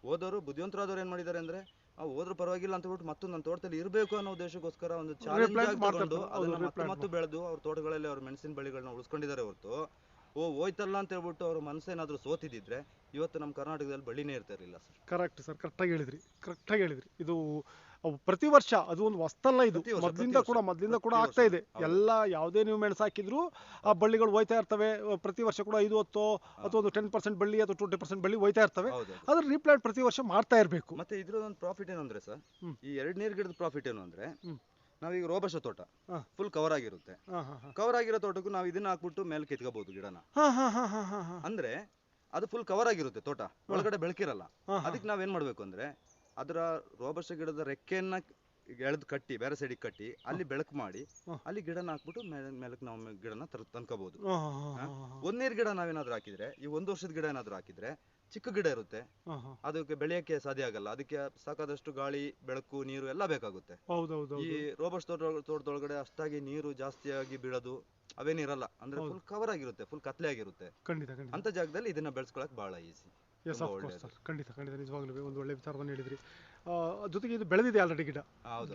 ಹೋದವರು ಬುದ್ಧಿವಂತರಾದವ್ರು ಏನ್ ಮಾಡಿದ್ದಾರೆ ಅಂದ್ರೆ ಹೋದ್ರು ಪರವಾಗಿಲ್ಲ ಅಂತ ಬಿಟ್ಟು ಮತ್ತು ನನ್ನ ತೋಟದಲ್ಲಿ ಇರಬೇಕು ಅನ್ನೋ ಉದ್ದೇಶಕ್ಕೋಸ್ಕರ ಒಂದು ಚಾಲೆಂಜ್ ತಗೊಂಡು ಅದನ್ನ ಮತ್ತೆ ಮತ್ತೆ ಬೆಳೆದು ಅವ್ರ ತೋಟಗಳಲ್ಲಿ ಅವ್ರ ಮೆಣಸಿನ ಬಳ್ಳಿಗಳನ್ನ ಉಳಿಸ್ಕೊಂಡಿದ್ದಾರೆ ಹೊರತು. ಓ ಹೋಯ್ತಲ್ಲ ಅಂತ ಹೇಳ್ಬಿಟ್ಟು ಅವ್ರ ಮನಸ್ಸೇನಾದ್ರೂ ಸೋತಿದಿದ್ರೆ ಇವತ್ತು ನಮ್ಮ ಕರ್ನಾಟಕದಲ್ಲಿ ಬಳ್ಳಿನೇ ಇರ್ತಾ ಇರಲಿಲ್ಲ ಸರ್. ಕರೆಕ್ಟ್ ಸರ್ ಕರೆಕ್ಟಾಗಿ ಹೇಳಿದ್ರಿ. ಕರೆಕ್ಟಾಗಿ ಹೇಳಿದ್ರಿ. ಇದು ಪ್ರತಿ ವರ್ಷ ಅದು ಒಂದು ಹೊಸ್ತಲ್ಲ ಇದು. ಮೊದಲಿಂದ ಕೂಡ ಮೊದಲಿಂದ ಕೂಡ ಆಗ್ತಾ ಇದೆ. ಎಲ್ಲ ಯಾವುದೇ ನೀವು ಮೆಣಸು ಹಾಕಿದ್ರು ಆ ಬಳ್ಳಿಗಳು ಹೋಯ್ತಾ ಇರ್ತವೆ. ಪ್ರತಿ ವರ್ಷ ಕೂಡ ಐದು ಹೊತ್ತು ಅಥವಾ ಒಂದು ಟೆನ್ ಪರ್ಸೆಂಟ್ ಬಳ್ಳಿ ಅಥವಾ ಟ್ವೆಂಟಿ ಪರ್ಸೆಂಟ್ ಬಳ್ಳಿ ಹೋಯ್ತಾ ಇರ್ತವೆ. ಅದ್ರ ರೀಪ್ಲಾಂಟ್ ಪ್ರತಿ ವರ್ಷ ಮಾಡ್ತಾ ಇರಬೇಕು. ಮತ್ತೆ ಇದ್ರದೊಂದು ಪ್ರಾಫಿಟ್ ಏನು ಅಂದ್ರೆ ಸರ್ ಈ ಎರಡ್ ನೀರ್ ಗಿಡದ ಪ್ರಾಫಿಟ್ ಏನು ಅಂದ್ರೆ. ನಾವೀಗ ರೋಬಶ ತೋಟ. ಫುಲ್ ಕವರ್ ಆಗಿರುತ್ತೆ. ಹಾಂ ಹಾಂ ಹಾಂ. ಕವರ್ ಆಗಿರೋ ತೋಟಕ್ಕೂ ನಾವು ಇದನ್ನ ಹಾಕ್ಬಿಟ್ಟು ಮೇಲೆ ಕಿತ್ಕೋಬಹುದು ಗಿಡನ. ಹಾಂ ಹಾಂ ಹಾಂ ಹಾಂ ಹಾಂ ಹಾಂ. ಅಂದ್ರೆ ಅದು ಫುಲ್ ಕವರ್ ಆಗಿರುತ್ತೆ ತೋಟ. ಒಳಗಡೆ ಬೆಳಕಿರಲ್ಲ. ಅದಕ್ಕೆ ಅದಕ್ಕೆ ನಾವೇನ್ ಮಾಡ್ಬೇಕು ಅಂದ್ರೆ ಅದರ ರೋಬಸ್ಟ ಗಿಡದ ರೆಕ್ಕೆಯನ್ನ ಎಳೆದು ಕಟ್ಟಿ ಬೇರೆ ಸೈಡಿಗೆ ಕಟ್ಟಿ ಅಲ್ಲಿ ಬೆಳಕು ಮಾಡಿ ಅಲ್ಲಿ ಗಿಡನ ಹಾಕ್ಬಿಟ್ಟು ಮೇಲೆ ಮೇಲಕ್ಕೆ ನಾವು ಗಿಡನ ತರ ತನ್ಕೋಬಹುದು ಒಂದ್ ನೀರ್ ಗಿಡ ನಾವೇನಾದ್ರೂ ಹಾಕಿದ್ರೆ ಈ ಒಂದು ವರ್ಷದ ಗಿಡ ಏನಾದ್ರೂ ಹಾಕಿದ್ರೆ ಚಿಕ್ಕ ಗಿಡ ಇರುತ್ತೆ. ಅದಕ್ಕೆ ಬೆಳೆಯಕ್ಕೆ ಸಾಧ್ಯ ಆಗಲ್ಲ. ಅದಕ್ಕೆ ಸಾಕಾದಷ್ಟು ಗಾಳಿ ಬೆಳಕು ನೀರು ಎಲ್ಲ ಬೇಕಾಗುತ್ತೆ. ಈ ರೋಬಸ್ಟ್ ತೋಟ ತೋಟದೊಳಗಡೆ ಅಷ್ಟಾಗಿ ನೀರು ಜಾಸ್ತಿಯಾಗಿ ಬೀಳೋದು ಅವೇನಿರಲ್ಲ. ಅಂದ್ರೆ ಫುಲ್ ಕವರ್ ಆಗಿರುತ್ತೆ ಫುಲ್ ಕತ್ಲೆ ಆಗಿರುತ್ತೆ. ಅಂತ ಜಾಗದಲ್ಲಿ ಇದನ್ನ ಬೆಳೆಸ್ಕೊಳಕ್ ಬಹಳ easy yes of course sir ಖಂಡಿತ ಖಂಡಿತ ನಿಜವಾಗ್ಲೂ ಒಂದು ಒಳ್ಳೆ ವಿಚಾರವನ್ನು ಹೇಳಿದ್ರಿ. ಜೊತೆಗೆ ಇದು ಬೆಳೆದಿದೆ ಆಲ್ರೆಡಿ ಗಿಡ.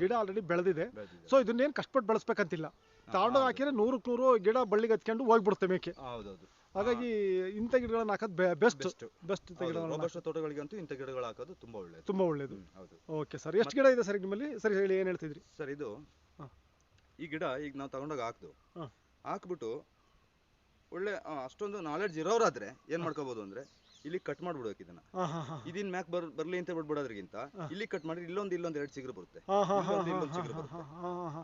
ಗಿಡ ಆಲ್ರೆಡಿ ಬೆಳೆದಿದೆ. ಸೊ ಇದನ್ನೇನು ಕಷ್ಟಪಟ್ಟು ಬೆಳೆಸ್ಬೇಕಂತಿಲ್ಲ. ತಾಂಡ. ಹಾಕಿದ್ರೆ ನೂರಕ್ಕೆ ನೂರು ಗಿಡ ಬಳ್ಳಿಗೆ ಹತ್ಕೊಂಡು ಹೋಗ್ಬಿಡುತ್ತೆ ಮೇಕೆ. ಹೌದೌದು. ಹಾಗಾಗಿ ಇಂಥ ಗಿಡಗಳನ್ನ ಹಾಕೋದು ಬೆಸ್ಟ್ ಬೆಸ್ಟ್ ಇಂಥ ಗಿಡಗಳು ತೋಟಗಳಿಗಂತೂ ಇಂಥ ಗಿಡಗಳು ಹಾಕೋದು ತುಂಬಾ ಒಳ್ಳೆಯದು ತುಂಬಾ ಒಳ್ಳೆಯದು ಹೌದು. ಓಕೆ ಸರ್ ಎಷ್ಟು ಗಿಡ ಇದೆ ಸರ್ ನಿಮ್ಮಲ್ಲಿ? ಸರಿ ಹೇಳಿ ಏನು ಹೇಳ್ತಿದ್ರಿ? ಸರ್ ಇದು ಈ ಗಿಡ ಈಗ ನಾವು ತಗೊಂಡಾಗ ಹಾಕ್ದು. ಹಾಕ್ಬಿಟ್ಟು ಒಳ್ಳೆ ಅಷ್ಟೊಂದು ನಾಲೆಡ್ಜ್ ಇರೋರಾದ್ರೆ ಏನ್ ಮಾಡ್ಕೋಬಹುದು ಅಂದ್ರೆ ಇಲ್ಲಿ ಕಟ್ ಮಾಡ್ಬಿಡ್ಬೇಕು ಇದನ್ನ. ಇದನ್ ಮ್ಯಾಕ್ ಬರ್ ಬರ್ಲಿ ಅಂತ ಬಿಡ್ಬಿಡೋದ್ರಿಗಿಂತ. ಇಲ್ಲಿ ಕಟ್ ಮಾಡಿ ಇಲ್ಲೊಂದು ಇಲ್ಲೊಂದು ಎರಡು ಚಿಗುರು ಬರುತ್ತೆ. ಇಲ್ಲೊಂದು ಇಲ್ಲೊಂದು ಚಿಗುರು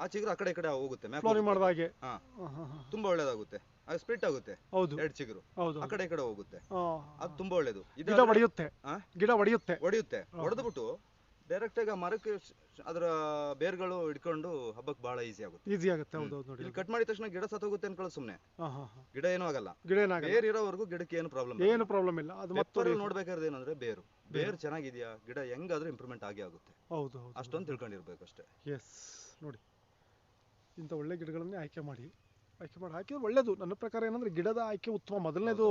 ಆ ಚಿಗುರು ಆ ಕಡೆ ಈ ಕಡೆ ಹೋಗುತ್ತೆ ಮ್ಯಾಕ್ ಮಾಡಿದ ಹಾಗೆ. ತುಂಬಾ ಒಳ್ಳೇದಾಗುತ್ತೆ. ಸ್ಪ್ರಿಟ್ ಸ್ಪ್ಲಿಟ್ ಆಗುತ್ತೆ. ಹೌದು. ಎರಡು ಚಿಗುರು. ಹೌದು ಆ ಕಡೆ ಈ ಕಡೆ ಹೋಗುತ್ತೆ. ಅದು ತುಂಬಾ ಒಳ್ಳೇದು. ಗಿಡ ಒಡೆಯುತ್ತೆ? ಗಿಡ ಒಡೆಯುತ್ತೆ. ಒಡೆಯುತ್ತೆ. ಹೊಡೆದ್ಬಿಟ್ಟು ಡೈರೆಕ್ಟ್ ಆಗಿ ಆ ಮರಕ್ಕೆ ಶ- ಅದರ ಬೇರ್ಗಳು ಹಿಡ್ಕೊಂಡು ಹಬ್ಬಕ್ಕೆ ಬಹಳ ಈಸಿ ಆಗುತ್ತೆ. ಈಸಿ ಆಗುತ್ತೆ ಹೌದು ಹೌದು ನೋಡಿ. ಇಲ್ಲಿ ಕಟ್ ಮಾಡಿದ ತಕ್ಷಣ ಗಿಡ ಸತ್ತೋಗುತ್ತೆ ಅನ್ಕೊಳ್ಳೋ ಸುಮ್ನೆ. ಹಾ ಹಾ ಹಾಂ. ಗಿಡ ಏನೂ ಆಗಲ್ಲ. ಗಿಡ ಏನಾಗಲ್ಲ ಬೇರ್ ಇರೋವರೆಗೂ ಗಿಡಕ್ಕೆ ಏನು ಪ್ರಾಬ್ಲಮ್ ಏನು ಪ್ರಾಬ್ಲಮ್ ಇಲ್ಲ. ಅದು ಮತ್ತೆ ಪೆಪ್ಪರ್ ನೋಡ್ಬೇಕಾದ್ರೆ ಏನಂದ್ರೆ ಬೇರು. ಬೇರು. ಚೆನ್ನಾಗಿದ್ಯಾ? ಗಿಡ ಹೆಂಗಾದ್ರೂ ಇಂಪ್ರೂವ್ಮೆಂಟ್ ಆಗೇ ಆಗುತ್ತೆ. ಹೌದು ಹೌದು. ಅಷ್ಟೊಂದು ತಿಳ್ಕೊಂಡಿರ್ಬೇಕು ಅಷ್ಟೇ ಎಸ್ ನೋಡಿ. ಇಂಥ ಒಳ್ಳೆ ಗಿಡಗಳನ್ನೇ ಆಯ್ಕೆ ಮಾಡಿ. ಆಯ್ಕೆ ಮಾಡಿ ಹಾಕಿದ್ರೆ ಒಳ್ಳೇದು. ನನ್ನ ಪ್ರಕಾರ ಏನಂದ್ರೆ ಗಿಡದ ಆಯ್ಕೆ ಉತ್ತಮ. ಮೊದಲನೇದು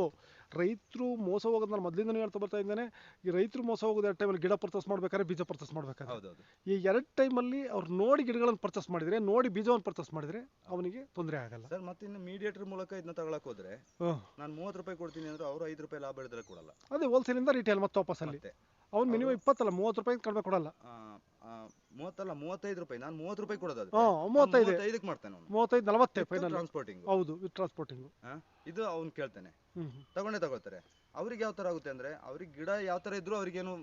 ರೈತರು ಮೋಸ ಹೋಗೋದು ನಾನು ಮೊದಲಿಂದನೇ ಹೇಳ್ತಾ ಬರ್ತಾ ಇದ್ದೇನೆ. ಈ ರೈತರು ಮೋಸ ಹೋಗೋದು ಎರಡು ಟೈಮಲ್ಲಿ ಗಿಡ ಪರ್ಚೇಸ್ ಮಾಡ್ಬೇಕಾದ್ರೆ ಬೀಜ ಪರ್ಚೇಸ್ ಮಾಡ್ಬೇಕಾದ್ರೆ. ಈ ಎರಡು ಟೈಮಲ್ಲಿ ಅವ್ರು ನೋಡಿ ಗಿಡಗಳನ್ನು ಪರ್ಚೇಸ್ ಮಾಡಿದರೆ ನೋಡಿ ಬೀಜವನ್ನು ಪರ್ಚೇಸ್ ಮಾಡಿದರೆ ಅವನಿಗೆ ತೊಂದರೆ ಆಗಲ್ಲ. ಸರ್ ಮತ್ತೆ ಇನ್ನು ಮೀಡಿಯೇಟರ್ ಮೂಲಕ ಇದನ್ನ ತಗೊಳಕ್ ಹೋದ್ರೆ. ನಾನು ಮೂವತ್ತು ರೂಪಾಯಿ ಕೊಡ್ತೀನಿ ಅಂದ್ರೆ ಅವರು ಐದು ರೂಪಾಯಿ ಲಾಭ ಹಿಡಿದ್ರೆ ಕೊಡಲ್ಲ. ಅದೇ ಹೋಲ್ಸೇಲಿಂದ ರಿಟೇಲ್ ಮತ್ತೆ ವಾಪಸ್ಸಲ್ಲಿ. ಮತ್ತೆ. ಅವ್ನು ಮಿನಿಮಮ್ ಇಪ್ಪತ್ತಲ್ಲ ಮೂವತ್ತು ರೂಪಾಯಿ ಕಡಿಮೆ ಕೊಡಲ್ಲ. ಆ, ಆ, ಮೂವತ್ತಲ್ಲ ಮೂವತ್ತೈದು ರೂಪಾಯಿ ನಾನು ಮೂವತ್ತು ರೂಪಾಯಿ ಕೊಡೋದು ಅದು ಮೂವತ್ತೈದು. ಮೂವತ್ತೈದಕ್ಕೆ ಮಾಡ್ತಾನೆ ಅವನು. ಮೂವತ್ತೈದು ನಲವತ್ತೇ ಫೈನಲ್ ಟ್ರಾನ್ಸ್ಪೋರ್ಟಿಂಗ್ ಹೌದು ವಿತ್ ಟ್ರಾನ್ಸ್ಪೋರ್ಟಿಂಗು ಇದು ಅವ್ನು ಕೇಳ್ತಾನೆ. ಹ್ಞೂ ತಗೊಂಡೇ ತಗೊಳ್ತಾರೆ. ಅವ್ರಿಗೆ ಯಾವ ತರ ಆಗುತ್ತೆ ಅಂದ್ರೆ ಅವ್ರಿಗೆ ಗಿಡ ಯಾವ ತರ ಇದ್ರು ಅವ್ರಿಗೇನು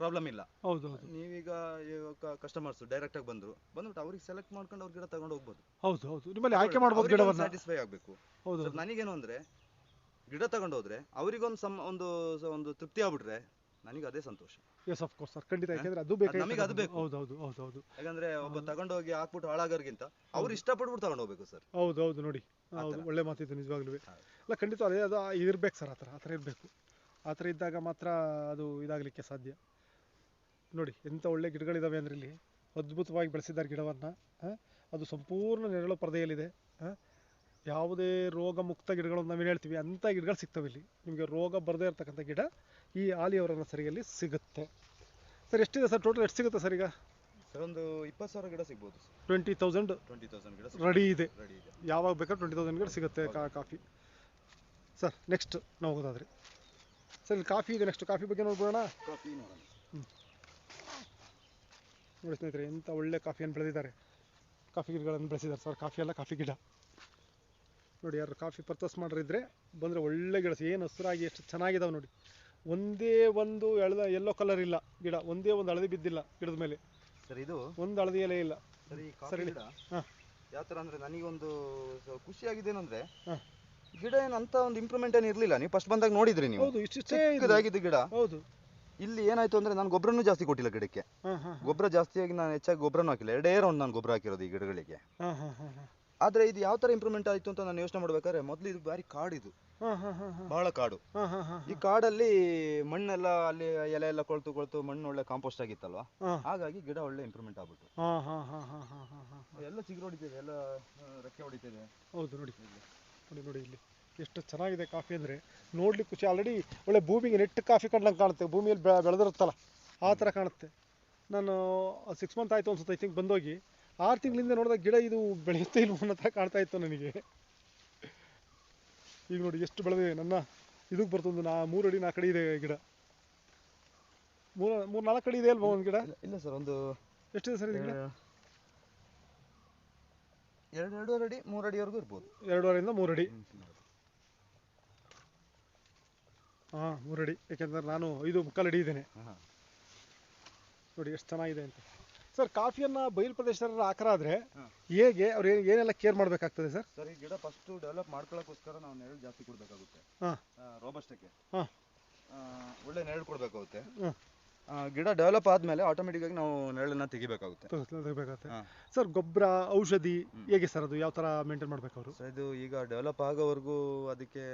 ಪ್ರಾಬ್ಲಮ್ ಇಲ್ಲ. ಹೌದು ಹೌದು. ನೀವೀಗ ಕಸ್ಟಮರ್ಸ್ ಡೈರೆಕ್ಟ್ ಆಗಿ ಬಂದ್ರು ಬಂದ್ಬಿಟ್ಟು ಅವ್ರಿಗೆ ಸೆಲೆಕ್ಟ್ ಮಾಡ್ಕೊಂಡು ಅವ್ರ ಗಿಡ ತಗೊಂಡು ಹೋಗ್ಬೋದು. ಹೌದು ಹೌದು. ನಿಮ್ಮಲ್ಲಿ ಆಯ್ಕೆ ಮಾಡ್ಬೋದು ಗಿಡವನ್ನು. ಸ್ಯಾಟಿಸ್ಫೈ ಆಗ್ಬೇಕು. ಹೌದು. ನನಗೇನು ಅಂದ್ರೆ ಗಿಡ ತಗೊಂಡು ಹೋದ್ರೆ ಅವ್ರಿಗೊಂದು ಸಮ್ ಒಂದು ಸ- ಒಂದು ತೃಪ್ತಿ ಆಗ್ಬಿಟ್ರೆ ನನಗೆ ಅದೇ ಸಂತೋಷ. ಎಸ್ ಆಫ್ ಕೋರ್ಸ್ ಸರ್ ಖಂಡಿತ. ಯಾಕಂದ್ರೆ ಅದು ಬೇಕು ನಮಗೆ ಅದು ಬೇಕು. ಹೌದು ಹೌದು ಹೌದು ಹೌದು. ಯಾಕಂದ್ರೆ ಒಬ್ಬ ತಗೊಂಡು ಹೋಗಿ ಹಾಕ್ಬಿಟ್ಟು ಹಾಳಾಗೋರ್ಗಿಂತ ಅವ್ರು ಇಷ್ಟಪಟ್ಬಿಟ್ಟು ತಗೊಂಡು ಹೋಗ್ಬೇಕು ಸರ್ ಹೌದು ಹೌದು ನೋಡಿ. ಹೌದು ಒಳ್ಳೆ ಮಾತಿದ್ದು ನಿಜವಾಗ್ಲೂ. ಅಲ್ಲ ಖಂಡಿತ ಅದೇ ಅದು ಇರ್ಬೇಕು ಸರ್ ಆ ಥರ ಆ ಥರ ಇರಬೇಕು. ಆ ಥರ ಇದ್ದಾಗ ಮಾತ್ರ ಅದು ಇದಾಗಲಿಕ್ಕೆ ಸಾಧ್ಯ. ನೋಡಿ ಎಂಥ ಒಳ್ಳೆ ಗಿಡಗಳಿದಾವೆ ಅಂದ್ರೆ ಇಲ್ಲಿ. ಅದ್ಭುತವಾಗಿ ಬೆಳೆಸಿದ್ದಾರೆ ಗಿಡವನ್ನು. ಅದು ಸಂಪೂರ್ಣ ನೆರಳು ಪರದೆಯಲ್ಲಿದೆ. ಯಾವುದೇ ರೋಗ ಮುಕ್ತ ಗಿಡಗಳು ನಾವೇನು ಹೇಳ್ತೀವಿ ಅಂಥ ಗಿಡಗಳು ಸಿಗ್ತವೆ ಇಲ್ಲಿ. ನಿಮಗೆ ರೋಗ ಬರದೇ ಇರತಕ್ಕಂಥ ಗಿಡ ಈ ಆಲಿಯವರ ಸರಿಯಲ್ಲಿ ಸಿಗುತ್ತೆ. ಸರ್ ಎಷ್ಟಿದೆ ಸರ್ ಟೋಟಲ್ ಎಷ್ಟು ಸಿಗುತ್ತೆ ಸರ್ ಈಗ? ಸರ್ ಒಂದು ಇಪ್ಪತ್ತು ಸಾವಿರ ಗಿಡ ಸಿಗ್ಬೋದು ಟ್ವೆಂಟಿ ತೌಸಂಡ್ ಟ್ವೆಂಟಿ ತೌಸಂಡ್ ಗಿಡ ರೆಡಿ ಇದೆ. ರೆಡಿ ಇದೆ. ಯಾವಾಗ ಬೇಕಾದ್ರೆ ಟ್ವೆಂಟಿ ತೌಸಂಡ್ ಗಿಡ ಸಿಗುತ್ತೆ ಕಾಫಿ. ಸರ್ ನೆಕ್ಸ್ಟ್ ನಾವು ಹೋಗೋದಾದ್ರೆ. ಸರ್ ಇಲ್ಲಿ ಕಾಫಿ ಇದೆ. ನೆಕ್ಸ್ಟ್ ಕಾಫಿ ಬಗ್ಗೆ ನೋಡ್ಬೋಣ ಕಾಫಿ ನೋಡೋಣ. ನೋಡಿ ಸ್ನೇಹಿತರೆ ಎಂಥ ಒಳ್ಳೆ ಕಾಫಿಯನ್ನು ಬೆಳೆದಿದ್ದಾರೆ. ಕಾಫಿ ಗಿಡಗಳನ್ನು ಬೆಳೆಸಿದ್ದಾರೆ ಸರ್. ಕಾಫಿ ಎಲ್ಲ ಕಾಫಿ ಗಿಡ. ನೋಡಿ ಯಾರು ಕಾಫಿ ಪರ್ಚೇಸ್ ಮಾಡಿದ್ರೆ ಬಂದರೆ ಒಳ್ಳೆ ಗಿಡ ಏನು ಹಸಿರಾಗಿ ಎಷ್ಟು ಚೆನ್ನಾಗಿದಾವೆ ನೋಡಿ. ಒಂದೇ ಒಂದು ಎಳೆದ ಎಲ್ಲೋ ಕಲರ್ ಇಲ್ಲ ಗಿಡ ಒಂದೇ ಒಂದು ಹಳದಿ ಬಿದ್ದಿಲ್ಲ ಗಿಡದ ಮೇಲೆ. ಸರ್ ಇದು ಒಂದು ಹಳದಿ ಎಲೆ ಇಲ್ಲ. ಸರ್ ಈ ಸರಿ ಕಾಫಿ. ಗಿಡ ಹಾಂ. ಯಾವ ಥರ ಅಂದ್ರೆ ನನಗೊಂದು ಖುಷಿ ಖುಷಿಯಾಗಿದ್ದೇನಂದ್ರೆ ಹಾಂ. ಗಿಡ ಏನು ಅಂತ ಒಂದು ಇಂಪ್ರೂವ್ಮೆಂಟ್ ಏನು ಇರಲಿಲ್ಲ. ನೀವು ಫಸ್ಟ್ ಬಂದಾಗ ನೋಡಿದ್ರಿ ನೀವು. ಹೌದು ಇಷ್ಟಿಷ್ಟೇ ಇದು. ಚಿಕ್ಕದಾಗಿದ್ದು ಗಿಡ. ಹೌದು. ಇಲ್ಲಿ ಏನಾಯ್ತು ಅಂದ್ರೆ ನಾನು ಗೊಬ್ಬರನೂ ಜಾಸ್ತಿ ಕೊಟ್ಟಿಲ್ಲ ಗಿಡಕ್ಕೆ. ಹಾಂ ಹಾಂ ಗೊಬ್ಬರ ಜಾಸ್ತಿಯಾಗಿ ನಾನು ಹೆಚ್ಚಾಗಿ ಗೊಬ್ಬರನೂ ಹಾಕಿಲ್ಲ. ಎರಡೇ ರೌಂಡ್ ನಾನು ಗೊಬ್ಬರ ಹಾಕಿರೋದು ಈ ಗಿಡಗಳಿಗೆ. ಹಾಂ ಹಾಂ ಹಾಂ ಹಾಂ. ಆದ್ರೆ ಇದು ಯಾವ ತರ ಇಂಪ್ರೂವ್ಮೆಂಟ್ ಆಯ್ತು ಅಂತ ನಾನು ಯೋಚನೆ ಮಾಡ್ಬೇಕಾದ್ರೆ ಮೊದಲು ಇದು ಬಾರಿ ಕಾಡಿದು. ಬಹಳ ಕಾಡು. ಹಾಂ ಹಾಂ ಹಾಂ ಈ ಕಾಡಲ್ಲಿ ಮಣ್ಣೆಲ್ಲ ಅಲ್ಲಿ ಎಲೆ ಎಲ್ಲ ಕೊಳ್ತು ಕೊಳ್ತು ಮಣ್ಣು ಒಳ್ಳೆ ಕಾಂಪೋಸ್ಟ್ ಆಗಿತ್ತಲ್ವಾ? ಹಾಗಾಗಿ ಗಿಡ ಒಳ್ಳೆ ಇಂಪ್ರೂವ್ಮೆಂಟ್ ಆಗ್ಬಿಟ್ಟು ಹಾಂ ಹಾಂ ಹಾಂ ಹಾಂ ಹಾಂ ಹಾಂ ಹಾಂ. ಎಲ್ಲ ಚಿಗುರು ಹೊಡಿತಿದೆ ಎಲ್ಲ ರೆಕ್ಕೆ ಹೊಡಿತಿದೆ ಹೌದು ನೋಡಿ ನೋಡಿ ನೋಡಿ ಇಲ್ಲಿ. ಎಷ್ಟು ಚೆನ್ನಾಗಿದೆ ಕಾಫಿ ಅಂದರೆ. ನೋಡ್ಲಿಕ್ಕೆ ಖುಷಿ ಆಲ್ರೆಡಿ ಒಳ್ಳೆ ಭೂಮಿಗೆ ನೆಟ್ಟು ಕಾಫಿ ಕಂಡಂಗೆ ಕಾಣುತ್ತೆ. ಭೂಮಿಯಲ್ಲಿ ಬೆಳೆದಿರುತ್ತಲ್ಲ ಆ ಥರ ಕಾಣುತ್ತೆ. ನಾನು ಸಿಕ್ಸ್ ಮಂತ್ ಆಯಿತು ಅನ್ಸುತ್ತೆ ಐ ಥಿಂಕ್ ಬಂದೋಗಿ. ಆರು ತಿಂಗಳಿಂದ ನೋಡಿದಾಗ ಗಿಡ ಇದು ಬೆಳೆಯುತ್ತೆ ಇಲ್ಲ ಅನ್ನೋ ಥರ ಕಾಣ್ತಾ ಇತ್ತು ನನಗೆ. ಈಗ ನೋಡಿ ಎಷ್ಟು ಬೆಳೆದಿದೆ. ನನ್ನ ಇದಕ್ಕೆ ಬರ್ತದೆ ನಾ ಮೂರು ಅಡಿ ನಾಲ್ಕು ಅಡಿ ಇದೆ ಗಿಡ. ಮೂರು ಮೂರು ನಾಲ್ಕು ಅಡಿ ಇದೆ ಅಲ್ವಾ ಒಂದು ಗಿಡ? ಇಲ್ಲ- ಸರ್ ಒಂದು ಎಷ್ಟಿದೆ ಸರ್ ಇದು ಗಿಡ? ಎರಡು ಎರಡೂವರೆ ಅಡಿ ಮೂರು ಅಡಿವರೆಗೂ ಇರ್ಬೋದು. ಎರಡೂವರೆಯಿಂದ ಮೂರು ಅಡಿ. ಹಾಂ ಮೂರು ಅಡಿ. ಯಾಕೆಂದ್ರೆ ನಾನು ಐದು ಮುಕ್ಕಾಲು ಅಡಿ ಇದ್ದೇನೆ. ನೋಡಿ ಎಷ್ಟು ಚೆನ್ನಾಗಿದೆ ಅಂತ. ಸರ್ ಕಾಫಿಯನ್ನ ಬಯಲು ಪ್ರದೇಶದಲ್ಲಿ ಹಾಕರಾದ್ರೆ. ಹೇಗೆ ಅವ್ರು ಏನ್- ಏನೆಲ್ಲ ಕೇರ್ ಮಾಡ್ಬೇಕಾಗ್ತದೆ ಸರ್? ಸರ್ ಈ ಗಿಡ ಫಸ್ಟ್ ಡೆವಲಪ್ ಮಾಡ್ಕೊಳ್ಳೋಕ್ಕೋಸ್ಕರ ನಾವು ನೆರಳು ಜಾಸ್ತಿ ಕೊಡಬೇಕಾಗುತ್ತೆ. ಹಾ. ರೋಬಸ್ಟಕ್ಕೆ ಹಾ. ಒಳ್ಳೆ ನೆರಳು ಕೊಡಬೇಕಾಗುತ್ತೆ. ಹಾಂ. ಗಿಡ ಡೆವಲಪ್ ಆದ್ಮೇಲೆ ಆಟೋಮೆಟಿಕ್ ಆಗಿ ನಾವು ನೆರಳನ್ನ ತೆಗಿಬೇಕಾಗುತ್ತೆ. ಹಾ. ಸರ್ ಗೊಬ್ಬರ ಔಷಧಿ ಹೇಗೆ ಸರ್ ಅದು? ಯಾವ ತರ ಮೇಂಟೈನ್ ಮಾಡ್ಬೇಕು ಅವರು ಸೊ ಇದು ಈಗ ಡೆವಲಪ್ ಆಗೋವರೆಗೂ ಅದಕ್ಕೆ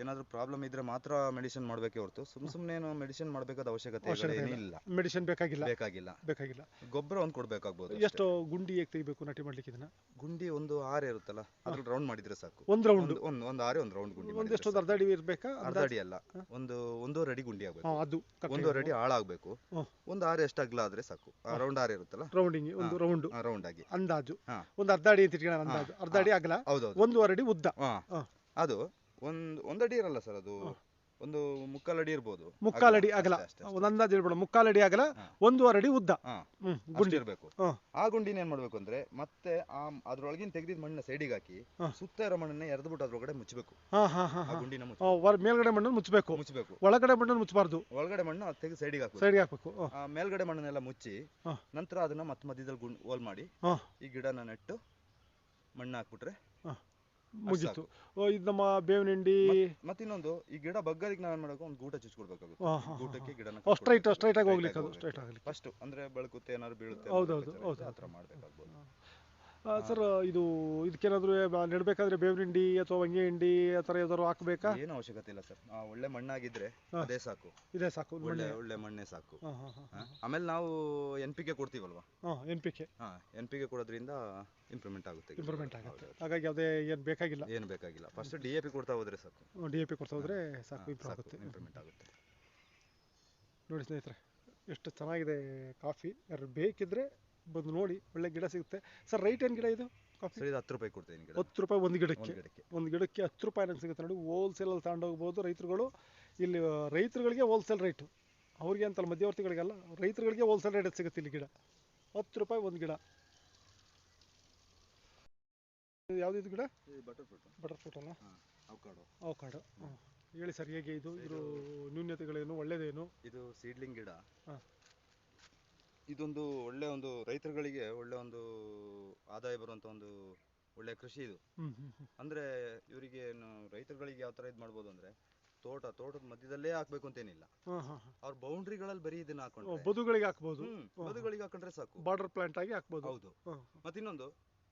ಏನಾದರೂ ಪ್ರಾಬ್ಲಮ್ ಇದ್ರೆ ಮಾತ್ರ ಮೆಡಿಸಿನ್ ಮಾಡಬೇಕೇ ಹೊರತು. ಸುಮ್ ಸುಮ್ಮನೆ ಮೆಡಿಸಿನ್ ಮಾಡಬೇಕಾದ ಅವಶ್ಯಕತೆ ಇಲ್ಲ. ಏನಿಲ್ಲ. ಮೆಡಿಸಿನ್ ಬೇಕಾಗಿಲ್ಲ. ಬೇಕಾಗಿಲ್ಲ. ಬೇಕಾಗಿಲ್ಲ. ಗೊಬ್ಬರ ಒಂದು ಕೊಡಬೇಕಾಗ್ಬೋದು ಎಷ್ಟು ಗುಂಡಿ ಹೇಗೆ ತೆಗಿಬೇಕು ನಾಟಿ ಮಾಡ್ಲಿಕ್ಕೆ ಇದನ್ನ? ಗುಂಡಿ ಒಂದು ಆರೆ ಇರುತ್ತಲ್ಲ ಅದ್ರಲ್ಲಿ ರೌಂಡ್ ಮಾಡಿದ್ರೆ ಸಾಕು. ಒಂದು ರೌಂಡ್ ಒಂದು ಒಂದು ಒಂದು ಆರೆ ಒಂದು ರೌಂಡ್ ಗುಂಡಿ ಒಂದು ಒಂದೆಷ್ಟು ಅರ್ಧ ಅಡಿ ಇರಬೇಕಾ? ಅರ್ಧ ಅಡಿ ಅಲ್ಲ. ಒಂದು ಒಂದೂವರೆ ಅಡಿ ಗುಂಡಿ ಆಗಬೇಕು. ಅದು ಒಂದೂವರೆ ಅಡಿ ಆಳ ಆಗಬೇಕು ಒಂದು ಆರೆ ಎಷ್ಟು ಅಗಲ ಆದ್ರೆ ಸಾಕು. ರೌಂಡ್ ಆರೆ ಇರುತ್ತಲ್ಲ? ರೌಂಡಿಂಗ್ ಒಂದು ರೌಂಡ್ ರೌಂಡ್ ಆಗಿ. ಅಂದಾಜು. ಒಂದು ಅರ್ಧ ಅಡಿ ಅಂತ ಇಟ್ಕೊಳ್ಳೋಣ ಅಂದಾಜು. ಅರ್ಧ ಅಡಿ ಹೌದು ಒಂದೂವರೆ ಅಡಿ ಉದ್ದ. ಅದು ಒಂದು ಒಂದಡಿ ಇರಲ್ಲ ಸರ್ ಅದು. ಒಂದು ಮುಕ್ಕಾಲಡಿ ಇರ್ಬೋದು. ಮುಕ್ಕಾಲು ಅಡಿ ಅಗಲ. ಒಂದು ಅಂದಾಜು ಹೇಳ್ಬೇಡ ಮುಕ್ಕಾಲು ಅಡಿ ಅಗಲ. ಒಂದೂವರೆ ಅಡಿ ಉದ್ದ. ಹಾ. ಹ್ಮ್ ಗುಂಡಿ ಗುಂಡಿ. ಇರಬೇಕು. ಹಾ. ಆ ಗುಂಡಿನ ಏನ್ ಮಾಡ್ಬೇಕು ಅಂದ್ರೆ ಮತ್ತೆ ಆ ಅದ್ರೊಳಗಿನ ತೆಗೆದಿದ್ ಮಣ್ಣನ್ನ ಸೈಡಿಗೆ ಹಾಕಿ ಹಾ. ಸುತ್ತ ಇರೋ ಮಣ್ಣನ್ನ ಎರೆದ್ಬಿಟ್ಟು ಅದ್ರೊಳಗಡೆ ಮುಚ್ಚಬೇಕು ಹಾ ಹಾ ಹಾ ಆ ಹಾ. ಗುಂಡಿನ ಮುಚ್ಚ. ಆ, ಹೊರ- ಮೇಲ್ಗಡೆ ಮಣ್ಣನ್ನು ಮುಚ್ಚಬೇಕು ಮುಚ್ಚಬೇಕು ಒಳಗಡೆ ಮಣ್ಣನ್ನು ಮುಚ್ಚಬಾರ್ದು. ಒಳಗಡೆ ಮಣ್ಣು ಅದು ತೆಗೆದು ಸೈಡಿಗೆ ಹಾಕಬೇಕು. ಸೈಡ್ಗೆ ಹಾಕ್ಬೇಕು. ಆ ಮೇಲ್ಗಡೆ ಮಣ್ಣನ್ನೆಲ್ಲ ಮುಚ್ಚಿ ಹಾ. ನಂತರ ಅದನ್ನ ಮತ್ತೆ ಮಧ್ಯದಲ್ಲಿ ಗುಂಡ್ ಹೋಲ್ ಮಾಡಿ ಹಾ. ಈ ಗಿಡನ ನೆಟ್ಟು ಮಣ್ಣು ಹಾಕ್ಬಿಟ್ರೆ ಮುಗೀತು. ಇದು ನಮ್ಮ ಬೇವಿನ ಹಿಂಡಿ ಮತ್ತೆ ಇನ್ನೊಂದು ಈ ಗಿಡ ಬಗ್ಗದಿಗೆ ನಾವೇನ್ ಮಾಡಬೇಕು? ಒಂದು ಗೂಟ ಚುಚ್ಕೊಡ್ಬೇಕಾಗುತ್ತೆ ಗೂಟಕ್ಕೆ ಗಿಡನ straight- straight ಆಗಿ ಹೋಗ್ಲಿಕ್ಕೆ ಅದು, ಸ್ಟ್ರೈಟ್ ಆಗ್ಲಿಕ್ಕೆ. ಫಸ್ಟ್ ಅಂದ್ರೆ ಬೆಳಕುತ್ತೆ ಏನಾದ್ರು ಬೀಳುತ್ತೆ ಹೌದೌದು ಹೌದು, ಹೌದು. ಆ ಥರ ಮಾಡ್ಬೇಕಾಗ್ಬೋದು ಸರ್ ಇದು ಇದಕ್ಕೇನಾದರೂ ನೆಡಬೇಕಾದ್ರೆ ಬೇವಿನ ಹಿಂಡಿ ಅಥವಾ ಹೊಂಗೆ ಹಿಂಡಿ ಆ ಥರ ಯಾವ್ದಾದ್ರು ಹಾಕಬೇಕಾ? ಏನು ಅವಶ್ಯಕತೆ ಇಲ್ಲ ಸರ್. ಒಳ್ಳೆ ಮಣ್ಣಾಗಿದ್ರೆ. ಅದೇ ಸಾಕು. ಇದೇ ಸಾಕು ಒಳ್ಳೆ ಒಳ್ಳೆ ಮಣ್ಣೇ. ಸಾಕು. ಹಾಂ ಹಾಂ ಹಾಂ. ಹಾ? ಆಮೇಲೆ ನಾವು ಎನ್ ಪಿ ಕೆ ಕೊಡ್ತೀವಲ್ವಾ? ಹಾಂ ಎನ್ ಪಿ ಕೆ. ಹಾ ಎನ್ ಪಿ ಕೆ ಕೊಡೋದ್ರಿಂದ ಇಂಪ್ರೂವ್ಮೆಂಟ್ ಆಗುತ್ತೆ ಗಿಡ. ಇಂಪ್ರೂವ್ಮೆಂಟ್ ಆಗುತ್ತೆ. ಹಾಗಾಗಿ ಯಾವುದೇ ಏನು ಬೇಕಾಗಿಲ್ಲ. ಏನು ಬೇಕಾಗಿಲ್ಲ. ಫಸ್ಟ್ ಡಿ ಎ ಪಿ ಕೊಡ್ತಾ ಹೋದ್ರೆ ಸಾಕು. ಡಿ ಎ ಪಿ ಕೊಡ್ತಾ ಹೋದ್ರೆ ಸಾಕು ಇಂಪ್ರೂವ್ ಆಗುತ್ತೆ. ಇಂಪ್ರೂವ್ಮೆಂಟ್ ಆಗುತ್ತೆ. ನೋಡಿ ಸ್ನೇಹಿತರೆ ಎಷ್ಟು ಚೆನ್ನಾಗಿದೆ ಕಾಫಿ. ಯಾರು ಬೇಕಿದ್ರೆ ಬಂದು ನೋಡಿ ಒಳ್ಳೆ ಗಿಡ ಸಿಗುತ್ತೆ. ಸರ್ ರೈಟ್ ಏನು ಗಿಡ ಇದು? ಕಾಫಿ? ಸರ್ ಇದು ಹತ್ತು ರೂಪಾಯಿ ಕೊಡ್ತೀನಿ ಗಿಡ. ಹತ್ತು ರೂಪಾಯಿ ಒಂದು ಗಿಡಕ್ಕೆ. ಒಂದು ಗಿಡಕ್ಕೆ. ಒಂದು ಗಿಡಕ್ಕೆ ಹತ್ತು ರೂಪಾಯಿ ನಂಗೆ ಸಿಗುತ್ತೆ ನೋಡಿ. ಹೋಲ್ಸೇಲಲ್ಲಿ ತಗೊಂಡೋಗ್ಬೋದು ರೈತರುಗಳು. ಇಲ್ಲಿ ರೈತರುಗಳಿಗೆ ಹೋಲ್ಸೇಲ್ ರೇಟು ಅವ್ರಿಗೆ ಅಂತಲ್ಲ ಮಧ್ಯವರ್ತಿಗಳಿಗೆಲ್ಲ ರೈತರುಗಳಿಗೆ ಹೋಲ್ಸೇಲ್ ರೇಟ್ ಸಿಗುತ್ತೆ ಇಲ್ಲಿ ಗಿಡ? ಹತ್ತು ರೂಪಾಯಿ ಒಂದು ಗಿಡ. ಯಾವ್ದು ಇದು ಗಿಡ? ಬಟರ್ ಫ್ರೂಟ್ ಬಟರ್ ಫ್ರೂಟ್ ಅಲ್ಲ? ಅವಕಾಡೋ ಹೇಳಿ ಸರ್ ಹೇಗೆ ಇದು? ಇದು ನ್ಯೂನ್ಯತೆಗಳೇನು ಒಳ್ಳೇದೇನು? ಇದು ಸೀಡ್ಲಿಂಗ್ ಗಿಡ. ಹಾ. ಇದೊಂದು ಒಳ್ಳೆ ಒಂದು ರೈತರುಗಳಿಗೆ ಒಳ್ಳೆ ಒಂದು ಆದಾಯ ಬರುವಂತ ಒಂದು ಒಳ್ಳೆ ಕೃಷಿ ಇದು. ಅಂದ್ರೆ ಇವರಿಗೆ ಏನು ರೈತರುಗಳಿಗೆ ಯಾವ ತರ ಇದು ಮಾಡ್ಬೋದು ಅಂದ್ರೆ ತೋಟ ತೋಟದ ಮಧ್ಯದಲ್ಲೇ ಹಾಕ್ಬೇಕು ಅಂತೇನಿಲ್ಲ ಅವ್ರ ಬೌಂಡ್ರಿಗಳಲ್ಲಿ ಬರೀ ಇದನ್ನ ಹಾಕೊಂಡು ಬದುಗಳಿಗೆ ಹಾಕ್ಬೋದು. ಬದುಗಳಿಗೆ ಹಾಕೊಂಡ್ರೆ ಸಾಕು. ಬಾರ್ಡರ್ ಪ್ಲಾಂಟ್ ಆಗಿ ಹಾಕ್ಬೋದು. ಹೌದು. ಮತ್ತಿನ್ನೊಂದು ಮತ್ತೆ ಇನ್ನೊಂದು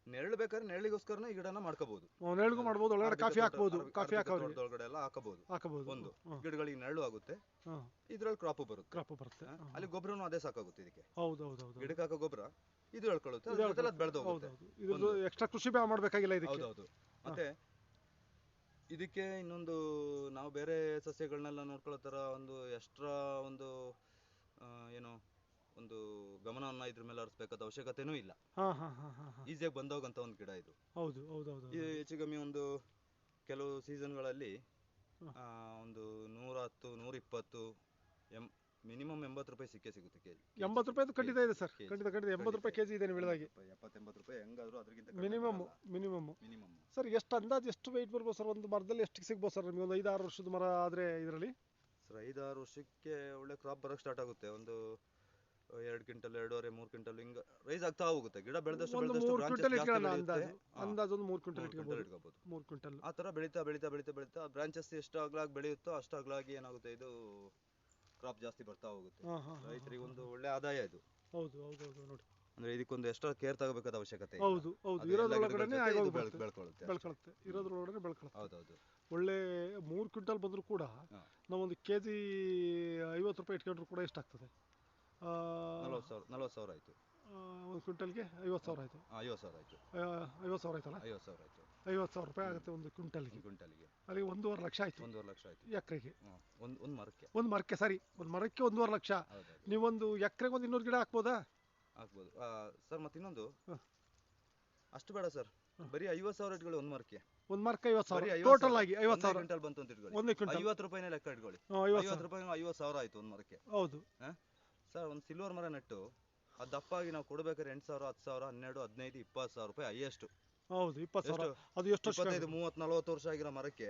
ನೆರಳು ಬೇಕಾದ್ರೆ ನೆರಳಿಗೋಸ್ಕರ ಈ ಗಿಡನ ಮಾಡ್ಕೋಬಹುದು ನೆರಳಿಗೂ ಮಾಡ್ಬೋದು ಒಳಗಡೆ ಕಾಫಿ ಹಾಕ್ಬೋದು ಕಾಫಿ ಹಾಕೋದು ಒಳಗಡೆ ಎಲ್ಲ ಹಾಕಬಹುದು. ಹಾಕಬಹುದು. ಒಂದು ಗಿಡಗಳಿಗೆ ನೆರಳು ಆಗುತ್ತೆ. ಇದ್ರಲ್ಲಿ ಕ್ರಾಪ್ ಬರುತ್ತೆ. ಕ್ರಾಪ್ ಬರುತ್ತೆ. ಅಲ್ಲಿ ಗೊಬ್ಬರನು ಅದೇ ಸಾಕಾಗುತ್ತೆ ಇದಕ್ಕೆ. ಹೌದು ಹೌದು ಹೌದು ಗಿಡಕ್ಕೆ ಹಾಕೋ ಗೊಬ್ಬರ ಇದು ಹೇಳ್ಕೊಳ್ಳುತ್ತೆ. ಅದೆಲ್ಲ ಬೆಳೆದು ಹೌದು ಹೋಗುತ್ತೆ ಹೌದು ಎಕ್ಸ್ಟ್ರಾ ಕೃಷಿ ಬೇ ಮಾಡಬೇಕಾಗಿಲ್ಲ ಇದಕ್ಕೆ. ಹೌದೌದು. ಮತ್ತೆ ಇದಕ್ಕೆ ಇನ್ನೊಂದು ನಾವು ಬೇರೆ ಸಸ್ಯಗಳನ್ನೆಲ್ಲ ನೋಡ್ಕೊಳ್ಳೋ ತರ ಒಂದು ಎಕ್ಸ್ಟ್ರಾ ಒಂದು ಏನು ಒಂದು ಗಮನವನ್ನ ಇದ್ರ ಮೇಲೆ ಹರಿಸ್ಬೇಕಾದ ಅವಶ್ಯಕತೆನೂ ಇಲ್ಲ. ಹಾ ಹಾ ಹಾ ಹಾಂ ಹಾಂ. ಈಸಿಯಾಗಿ ಬಂದೋಗಂತ ಒಂದು ಗಿಡ ಇದು. ಹೌದು ಹೌದು ಹೌದು ಈ ಹೆಚ್ಚು ಕಮ್ಮಿ ಒಂದು ಕೆಲವು ಸೀಸನ್ಗಳಲ್ಲಿ. ಒಂದು ನೂರ ಹತ್ತು ನೂರ ಇಪ್ಪತ್ತು ಎಂ ಮಿನಿಮಮ್ ಎಂಬತ್ತು ರೂಪಾಯಿ ಸಿಕ್ಕೇ ಸಿಗುತ್ತೆ ಕೆಜಿ ಎಂಬತ್ತು ರೂಪಾಯಿದು ಖಂಡಿತ ಇದೆ ಸರ್. ಕೆಜಿ. ಖಂಡಿತ ಖಂಡಿತ. ಎಂಬತ್ತು ರೂಪಾಯಿ ಕೆಜಿ ಇದೆ ನೀವು ಹೇಳಿದಾಗೆ ಎಪ್ಪತ್ತು ರೂಪಾಯಿ ಹೆಂಗಾದ್ರೂ ಅದಕ್ಕಿಂತ ಮಿನಿಮಮ್ ಮಿನಿಮಮ್ ಮಿನಿಮಮ್ ಸರ್ ಎಷ್ಟು ಅಂದಾಜು ಎಷ್ಟು ವೆಯ್ಟ್ ಬರ್ಬೋದು ಸರ್? ಒಂದು ಮರದಲ್ಲಿ ಎಷ್ಟು ಸಿಗ್ಬೋದು ಸರ್ ನಿಮಗೆ? ಒಂದು ಐದಾರು ವರ್ಷದ ಮರ ಆದರೆ ಇದರಲ್ಲಿ? ಸರ್ ಐದಾರು ವರ್ಷಕ್ಕೆ ಒಳ್ಳೆ ಕ್ರಾಪ್ ಬರಕ್ ಸ್ಟಾರ್ಟ್ ಆಗುತ್ತೆ. ಒಂದು ಎರಡು ಕ್ವಿಂಟಲ್ ಎರಡೂವರೆ ಮೂರು ಕ್ವಿಂಟಲ್ ಹಿಂಗ ರೈಸ್ ಆಗ್ತಾ ಹೋಗುತ್ತೆ. ಗಿಡ ಬೆಳೆದಷ್ಟು ಬೆಳೆದಷ್ಟು ಕ್ವಿಂಟಲ್ ಇಟ್ಕೊಳ್ಳೋಣ. ಅಂದಾಜು. ಅಂದಾಜು ಒಂದು ಮೂರು ಕ್ವಿಂಟಲ್ ಇಟ್ಕೋಬಹುದು ಮೂರು ಕ್ವಿಂಟಲ್. ಆ ತರ ಬೆಳೀತಾ ಬೆಳೀತಾ ಬೆಳೀತಾ ಬೆಳೀತಾ ಬ್ರಾಂಚಸ್ ಎಷ್ಟು ಅಗಲಾಗಿ ಬೆಳೆಯುತ್ತೋ ಅಷ್ಟು ಅಗಲಾಗಿ ಏನಾಗುತ್ತೆ ಇದು ಕ್ರಾಪ್ ಜಾಸ್ತಿ ಬರ್ತಾ ಹೋಗುತ್ತೆ. ರೈತರಿಗೆ ಒಂದು ಒಳ್ಳೆ ಆದಾಯ ಇದು. ಹೌದು ಹೌದು ಹೌದು ನೋಡಿ. ಅಂದ್ರೆ ಇದಕ್ಕೊಂದು ಎಷ್ಟರ ಕೇರ್ ತಗೋಬೇಕಾದ ಅವಶ್ಯಕತೆ. ಹೌದು ಹೌದು. ಇರೋದ್ರೊಳಗಡೆ ಬೆಳ್ಕೊಳ್ಳುತ್ತೆ ಬೆಳ್ಕೊಳುತ್ತೆ. ಇರೋದ್ರೊಳಗಡೆ ಬೆಳ್ಕೊಳುತ್ತೆ. ಹೌದೌದು. ಒಳ್ಳೆ ಮೂರು ಕ್ವಿಂಟಲ್ ಬಂದರೂ ಕೂಡ. ನಾವೊಂದು ಕೆ ಜಿ ಐವತ್ತು ರೂಪಾಯಿ ಇಟ್ಕೊಂಡ್ರು ಕೂಡ ಎಷ್ಟಾಗ್ತದೆ ನಲ್ವತ್ತು ಸಾವಿರ ನಲ್ವತ್ತು ಸಾವಿರ ಆಯ್ತು. ಒಂದು ಕ್ವಿಂಟಲ್ಗೆ ಐವತ್ತು ಸಾವಿರ ಆಯಿತು. ಐವತ್ತು ಸಾವಿರ ಆಯ್ತು. ಐವತ್ತು ಸಾವಿರ ಆಯ್ತಲ್ಲ? ಐವತ್ತು ಸಾವಿರ ಆಯ್ತು. ಐವತ್ತು ಸಾವಿರ ರೂಪಾಯಿ ಆಗುತ್ತೆ ಒಂದು ಕ್ವಿಂಟಲ್ಗೆ. ಕ್ವಿಂಟಲ್ಗೆ. ಅಲ್ಲಿಗೆ ಒಂದೂವರೆ ಲಕ್ಷ ಆಯಿತು. ಒಂದೂವರೆ ಲಕ್ಷ ಆಯ್ತು. ಎಕರೆಗೆ. ಒಂದು ಒಂದು ಮರಕ್ಕೆ. ಒಂದು ಮರಕ್ಕೆ ಸರಿ. ಒಂದು ಮರಕ್ಕೆ ಒಂದೂವರೆ ಲಕ್ಷ. ನೀವೊಂದು ಎಕರೆಗೆ ಒಂದು ಇನ್ನೂರು ಗಿಡ ಹಾಕ್ಬೋದಾ? ಹಾಕ್ಬೋದು. ಸರ್ ಮತ್ತೆ ಇನ್ನೊಂದು. ಅಷ್ಟು ಬೇಡ ಸರ್. ಬರೀ ಐವತ್ತು ಸಾವಿರ ಇಟ್ಕೊಳ್ಳಿ ಒಂದು ಮರಕ್ಕೆ. ಒಂದು ಮರಕ್ಕೆ ಐವತ್ತು ಸಾವಿರ. ಟೋಟಲ್ ಆಗಿ ಐವತ್ತು ಸಾವಿರ. ಕ್ವಿಂಟಲ್ ಬಂತು ಅಂತ ಇಟ್ಕೊಳ್ಳಿ. ಒಂದೇ ಕ್ವಿಂಟಲ್. ಐವತ್ತು ರೂಪಾಯಿನೇ ಲೆಕ್ಕ ಇಟ್ಕೊಳ್ಳಿ. ಐವತ್ತು ರೂಪಾಯಿ ಐವತ್ತು ಸಾವಿರ ಆಯ್ತು ಒಂದು ಮರಕ್ಕೆ. ಹೌದು. ಸರ್ ಒಂದು ಸಿಲ್ವರ್ ಮರ ನೆಟ್ಟು. ಅದು ದಪ್ಪಾಗಿ ನಾವು ಕೊಡ್ಬೇಕಾದ್ರೆ ಎಂಟು ಸಾವಿರ ಹತ್ತು ಸಾವಿರ ಹನ್ನೆರಡು ಹದಿನೈದು ಇಪ್ಪತ್ತು ಸಾವಿರ ರೂಪಾಯಿ ಹೈಯೆಸ್ಟ್. ಹೌದು ಇಪ್ಪತ್ತು ಸಾವಿರ. ಅದು ಎಷ್ಟು ವರ್ಷ ಇಪ್ಪತ್ತೈದು ಮೂವತ್ತು ನಲವತ್ತು ವರ್ಷ ಆಗಿರೋ ಮರಕ್ಕೆ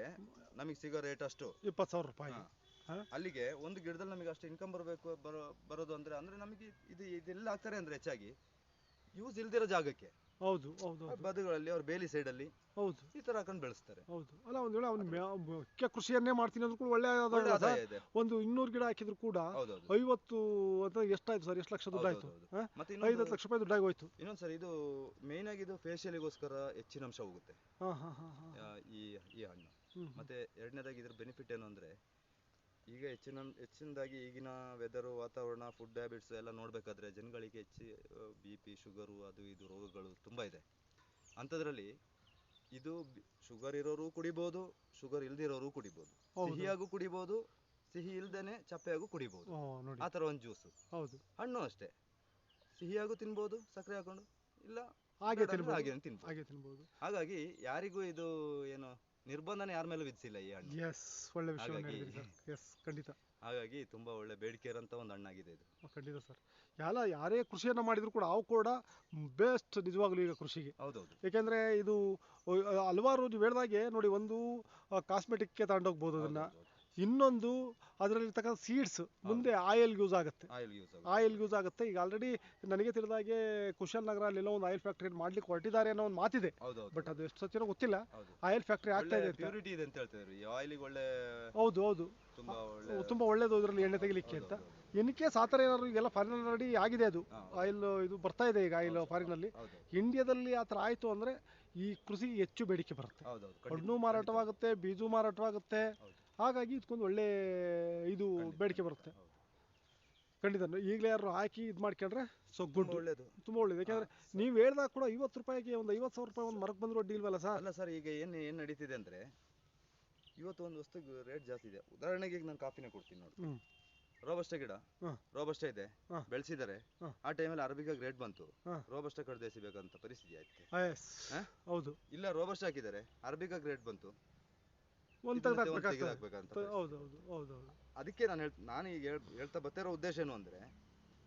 ನಮಗೆ ಸಿಗೋ ರೇಟ್ ಅಷ್ಟು. ಇಪ್ಪತ್ತು ಸಾವಿರ ರೂಪಾಯಿ ಅಲ್ಲಿಗೆ ಒಂದು ಗಿಡದಲ್ಲಿ ನಮಗೆ ಅಷ್ಟು ಇನ್ಕಮ್ ಬರಬೇಕು ಬರೋ ಬರೋದು ಅಂದ್ರೆ ಅಂದ್ರೆ ನಮಗೆ ಇದು ಇದೆಲ್ಲ ಹಾಕ್ತಾರೆ ಅಂದ್ರೆ ಹೆಚ್ಚಾಗಿ. ಯೂಸ್ ಇಲ್ದಿರೋ ಜಾಗಕ್ಕೆ. ಹೌದು ಹೌದು ಬದುಗಳಲ್ಲಿ ಅವ್ರ ಬೇಲಿ ಸೈಡ್ ಅಲ್ಲಿ ಹೌದು. ಈ ತರ ಹಾಕೊಂಡು ಬೆಳೆಸ್ತಾರೆ. ಹೌದು. ಅಲ್ಲ ಒಂದ್ ವೇಳೆ ಅವ್ನು ಮುಖ್ಯ ಕೃಷಿಯನ್ನೇ ಮಾಡ್ತೀನಿ ಅಂದ್ರೂ ಕೂಡ ಒಳ್ಳೆ ಆದಾಯ? ಇದೆ. ಒಂದು ಇನ್ನೂರು ಗಿಡ ಹಾಕಿದ್ರು ಕೂಡ ಹೌದೌದು ಐವತ್ತು ಅಥವಾ ಎಷ್ಟಾಯ್ತು ಸರ್? ಎಷ್ಟು ಲಕ್ಷ ದುಡ್ಡು ಆಯ್ತು? ಹಾ? ಮತ್ತೆ ಇನ್ನೊಂದು ಲಕ್ಷ ರೂಪಾಯಿ ದುಡ್ಡಾಗಿ ಹೋಯ್ತು. ಇನ್ನೊಂದ್ ಸರ್ ಇದು ಮೇನ್ ಆಗಿ ಇದು ಫೇಶಿಯಲಿಗೋಸ್ಕರ ಹೆಚ್ಚಿನ ಅಂಶ ಹೋಗುತ್ತೆ. ಹಾ ಹಾ ಹಾ ಹಾ. ಆ, ಈ ಈ ಹಣ್ಣು. ಹ್ಮ್ ಮತ್ತೆ ಎರಡನೇದಾಗಿ ಇದ್ರ ಬೆನಿಫಿಟ್ ಏನು ಅಂದ್ರೆ ಈಗ ಹೆಚ್ಚಿನ ಹೆಚ್ಚಿನದಾಗಿ ಈಗಿನ ವೆದರು ವಾತಾವರಣ ಫುಡ್ ಹ್ಯಾಬಿಟ್ಸ್ ಎಲ್ಲ ನೋಡಬೇಕಾದ್ರೆ ಜನಗಳಿಗೆ ಹೆಚ್ಚು ಬಿ ಪಿ ಶುಗರು ಅದು ಇದು ರೋಗಗಳು ತುಂಬಾ ಇದೆ. ಅಂಥದ್ರಲ್ಲಿ ಇದು ಶುಗರ್ ಇರೋರು ಕುಡಿಬೋದು ಶುಗರ್ ಇಲ್ದಿರೋರು ಕುಡಿಬೋದು. ಸಿಹಿಯಾಗೂ ಕುಡಿಬೋದು ಸಿಹಿ ಇಲ್ದೇನೆ ಚಪ್ಪೆಯಾಗೂ ಕುಡಿಬೋದು. ಆ ಥರ ಒಂದು ಜ್ಯೂಸು. ಹೌದು. ಹಣ್ಣು ಅಷ್ಟೇ. ಸಿಹಿಯಾಗೂ ತಿನ್ಬೋದು ಸಕ್ಕರೆ ಹಾಕೊಂಡು. ಇಲ್ಲ ಹಾಗೆ ತಿನ್ಬೋದು. ಹಾಗೆ ತಿನ್ಬೋದು. ಹಾಗಾಗಿ ಯಾರಿಗೂ ಇದು ಏನು ನಿರ್ಬಂಧನೆ ಯಾರ ಮೇಲೂ ವಿಧಿಸಿಲ್ಲ ಈ ಹಣ್ಣು. ಎಸ್ ಒಳ್ಳೆ ವಿಷಯವನ್ನು ಹಾಗಾಗಿ- ಎಸ್ ಖಂಡಿತ. ಹಾಗಾಗಿ ತುಂಬಾ ಒಳ್ಳೆ ಬೇಡಿಕೆ ಇರೋಂಥ ಒಂದು ಹಣ್ಣಾಗಿದೆ ಇದು. ಖಂಡಿತ ಸರ್. ಯಾಲ ಯಾರೇ ಕೃಷಿಯನ್ನ ಮಾಡಿದ್ರು ಕೂಡ ಅವು ಕೂಡ ಬೆಸ್ಟ್ ನಿಜವಾಗ್ಲೂ ಈಗ ಕೃಷಿಗೆ. ಹೌದೌದು. ಏಕೆಂದರೆ ಇದು ಅಹ್, ಹಲವಾರು ನೀವು ಹೇಳ್ದಾಗೆ ನೋಡಿ ಒಂದು ಕಾಸ್ಮೆಟಿಕ್ ತಗೊಂಡೋಗ್ಬೋದು ಅದನ್ನು. ಹೌದೌದು. ಇನ್ನೊಂದು ಅದರಲ್ಲಿರ್ತಕ್ಕಂಥ ಸೀಡ್ಸ್ ಮುಂದೆ ಆಯಿಲ್ ಯೂಸ್ ಆಗುತ್ತೆ. ಆಯಿಲ್ ಯೂಸ್ ಆಗುತ್ತೆ. ಈಗ ಆಲ್ರೆಡಿ ನನಗೆ ತಿಳಿದಾಗೆ ಕುಶಲ್ ನಗರ ಅಲ್ಲಿ ಒಂದು ಆಯಿಲ್ ಫ್ಯಾಕ್ಟ್ರಿ ಮಾಡ್ಲಿಕ್ಕೆ ಹೊರಟಿದ್ದಾರೆ ಅನ್ನೋ ಒಂದು ಮಾತಿದೆ. ಬಟ್ ಅದು ಎಷ್ಟು ಸತ್ಯನೋ ಗೊತ್ತಿಲ್ಲ. ಆಯಿಲ್ ಫ್ಯಾಕ್ಟ್ರಿ ಆಗ್ತಾ ಇದೆ ಅಂತ. ಒಳ್ಳೆ ಹೌದು ಹೌದು. ತುಂಬಾ ಒಳ್ಳೆ ತುಂಬಾ ಒಳ್ಳೇದು ಇದರಲ್ಲಿ ಎಣ್ಣೆ ತೆಗಿಲಿಕ್ಕೆ ಅಂತ. ಇನ್ ಕೇಸ್ ಆತರ ಏನಾದ್ರು ಈಗೆಲ್ಲ ಫಾರಿನ್ ರೆಡಿ ಆಗಿದೆ ಅದು. ಆಯಿಲ್ ಇದು ಬರ್ತಾ ಇದೆ ಈಗ ಆಯಿಲ್ ಫಾರಿನ್ ಅಲ್ಲಿ. ಇಂಡಿಯಾದಲ್ಲಿ ಆತರ ಆಯ್ತು ಅಂದ್ರೆ ಈ ಕೃಷಿ ಹೆಚ್ಚು ಬೇಡಿಕೆ ಬರುತ್ತೆ. ಹಣ್ಣು ಮಾರಾಟವಾಗುತ್ತೆ ಬೀಜು ಮಾರಾಟವಾಗುತ್ತೆ. ಹಾಗಾಗಿ ಇದಕ್ಕೊಂದು ಒಳ್ಳೆ ಇದು ಬೇಡಿಕೆ ಬರುತ್ತೆ. ಖಂಡಿತ. ಈಗಲೇ ಯಾರು ಹಾಕಿ ಇದು ಮಾಡ್ಕೊಂಡ್ರೆ ಸೊ ಗುಡ್. ಒಳ್ಳೇದು. ತುಂಬ ಒಳ್ಳೇದು. ಯಾಕಂದ್ರೆ ನೀವು ಹೇಳ್ದಾಗ ಕೂಡ ಐವತ್ತು ರೂಪಾಯಿಗೆ ಒಂದು ಐವತ್ತು ಸಾವಿರ ರೂಪಾಯಿ ಒಂದು ಮರಕ್ಕೆ ಬಂದ್ರೆ ಅಡ್ಡಿ ಇಲ್ವಲ್ಲ ಸರ್? ಅಲ್ಲ ಸರ್ ಈಗ ಏನು ಏನು ನಡೀತಿದೆ ಅಂದ್ರೆ ಇವತ್ತು ಒಂದು ವಸ್ತುಗೆ ರೇಟ್ ಜಾಸ್ತಿ ಇದೆ. ಉದಾಹರಣೆಗೆ ಈಗ ನಾನು ಕಾಫಿನೇ ಕೊಡ್ತೀನಿ ನೋಡಿ ರೋಬಸ್ಟ ಗಿಡ. ರೋಬಸ್ಟ ಇದೆ. ಬೆಳೆಸಿದ್ದಾರೆ. ಆ ಟೈಮಲ್ಲಿ ಅರಬಿಕಾಗಿ ರೇಟ್ ಬಂತು. ರೋಬಸ್ಟ ಕಡ್ದೇಸಿಬೇಕಂತ ಪರಿಸ್ಥಿತಿ ಆಯ್ತು? ಹೌದು. ಇಲ್ಲ ರೋಬಸ್ಟ ಹಾಕಿದ್ದಾರೆ. ಅರಬಿಕಾಗಿ ರೇಟ್ ಬಂತು. ಒಂದು ತೆಗೆದಾಕ್ಬೇಕಂತ ಅದಕ್ಕೆ ನಾನು ಹೇಳ್ ನಾನು ಈಗ ಹೇಳ್ತಾ ಬರ್ತಿರೋ ಉದ್ದೇಶ ಏನು ಅಂದ್ರೆ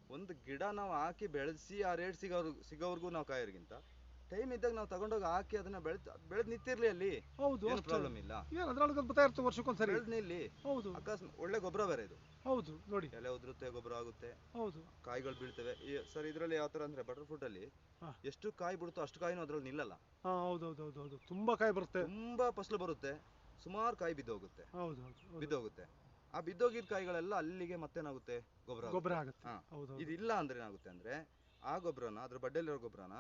ಒಂದು ಗಿಡ ನಾವು ಹಾಕಿ ಬೆಳೆಸಿ ಆ ರೇಟ್ ಸಿಗೋರ್ ಸಿಗೋವರೆಗೂ ನಾವು ಕಾಯೋರ್ಗಿಂತ ಟೈಮ್ ಇದ್ದಾಗ ನಾವು ತಗೊಂಡೋಗಿ ಹಾಕಿ ಅದನ್ನ ಬೆಳೆದ್ ಬೆಳೆದ್ ನಿಂತಿರ್ಲಿ ಅಲ್ಲಿ. ಹೌದು ಏನು ಪ್ರಾಬ್ಲಮ್ ಇಲ್ಲ. ಏನು ಅದ್ರೊಳಗೆ ಬರ್ತಾ ಇರ್ತದೆ ವರ್ಷಕ್ಕೊಂದ್ಸರಿ ಬೆಳೆದ್ ನಿಲ್ಲಿ. ಹೌದು. ಅಕಸ್ಮಾತ್ ಒಳ್ಳೆ ಗೊಬ್ಬರ ಬೇರೆ ಇದು. ಹೌದು ನೋಡಿ. ಎಲೆ ಉದುರುತ್ತೆ ಗೊಬ್ಬರ ಆಗುತ್ತೆ. ಹೌದು. ಕಾಯಿಗಳು ಬೀಳ್ತವೆ. ಈ ಸರ್ ಇದರಲ್ಲಿ ಯಾವ ತರ ಅಂದ್ರೆ ಬಟರ್ ಫ್ರೂಟ್ ಅಲ್ಲಿ. ಎಷ್ಟು ಕಾಯಿ ಬಿಡುತ್ತೋ ಅಷ್ಟು ಕಾಯಿನೂ ಅದ್ರಲ್ಲಿ ನಿಲ್ಲಲ್ಲ. ಹಾ ಹೌದು ಹೌದು ಹೌದು ಹೌದು. ತುಂಬಾ ಕಾಯಿ ಬರುತ್ತೆ. ತುಂಬಾ ಫಸಲು ಬರುತ್ತೆ. ಸುಮಾರು ಕಾಯಿ ಬಿದ್ದೋಗುತ್ತೆ. ಹೌದು ಹೌದು ಹೌದು. ಬಿದ್ದೋಗುತ್ತೆ. ಆ ಬಿದ್ದೋಗಿದ ಕಾಯಿಗಳೆಲ್ಲ ಅಲ್ಲಿಗೆ ಮತ್ತೇನಾಗುತ್ತೆ ಗೊಬ್ಬರ ಗೊಬ್ಬರ ಆಗುತ್ತೆ. ಹಾ. ಹೌದು ಹೌದು. ಇದಿಲ್ಲ ಅಂದ್ರೆ ಏನಾಗುತ್ತೆ ಅಂದ್ರೆ ಆ ಗೊಬ್ಬರನ ಅದ್ರ ಬಡ್ಡೆಲಿರೋ ಗೊಬ್ಬರನ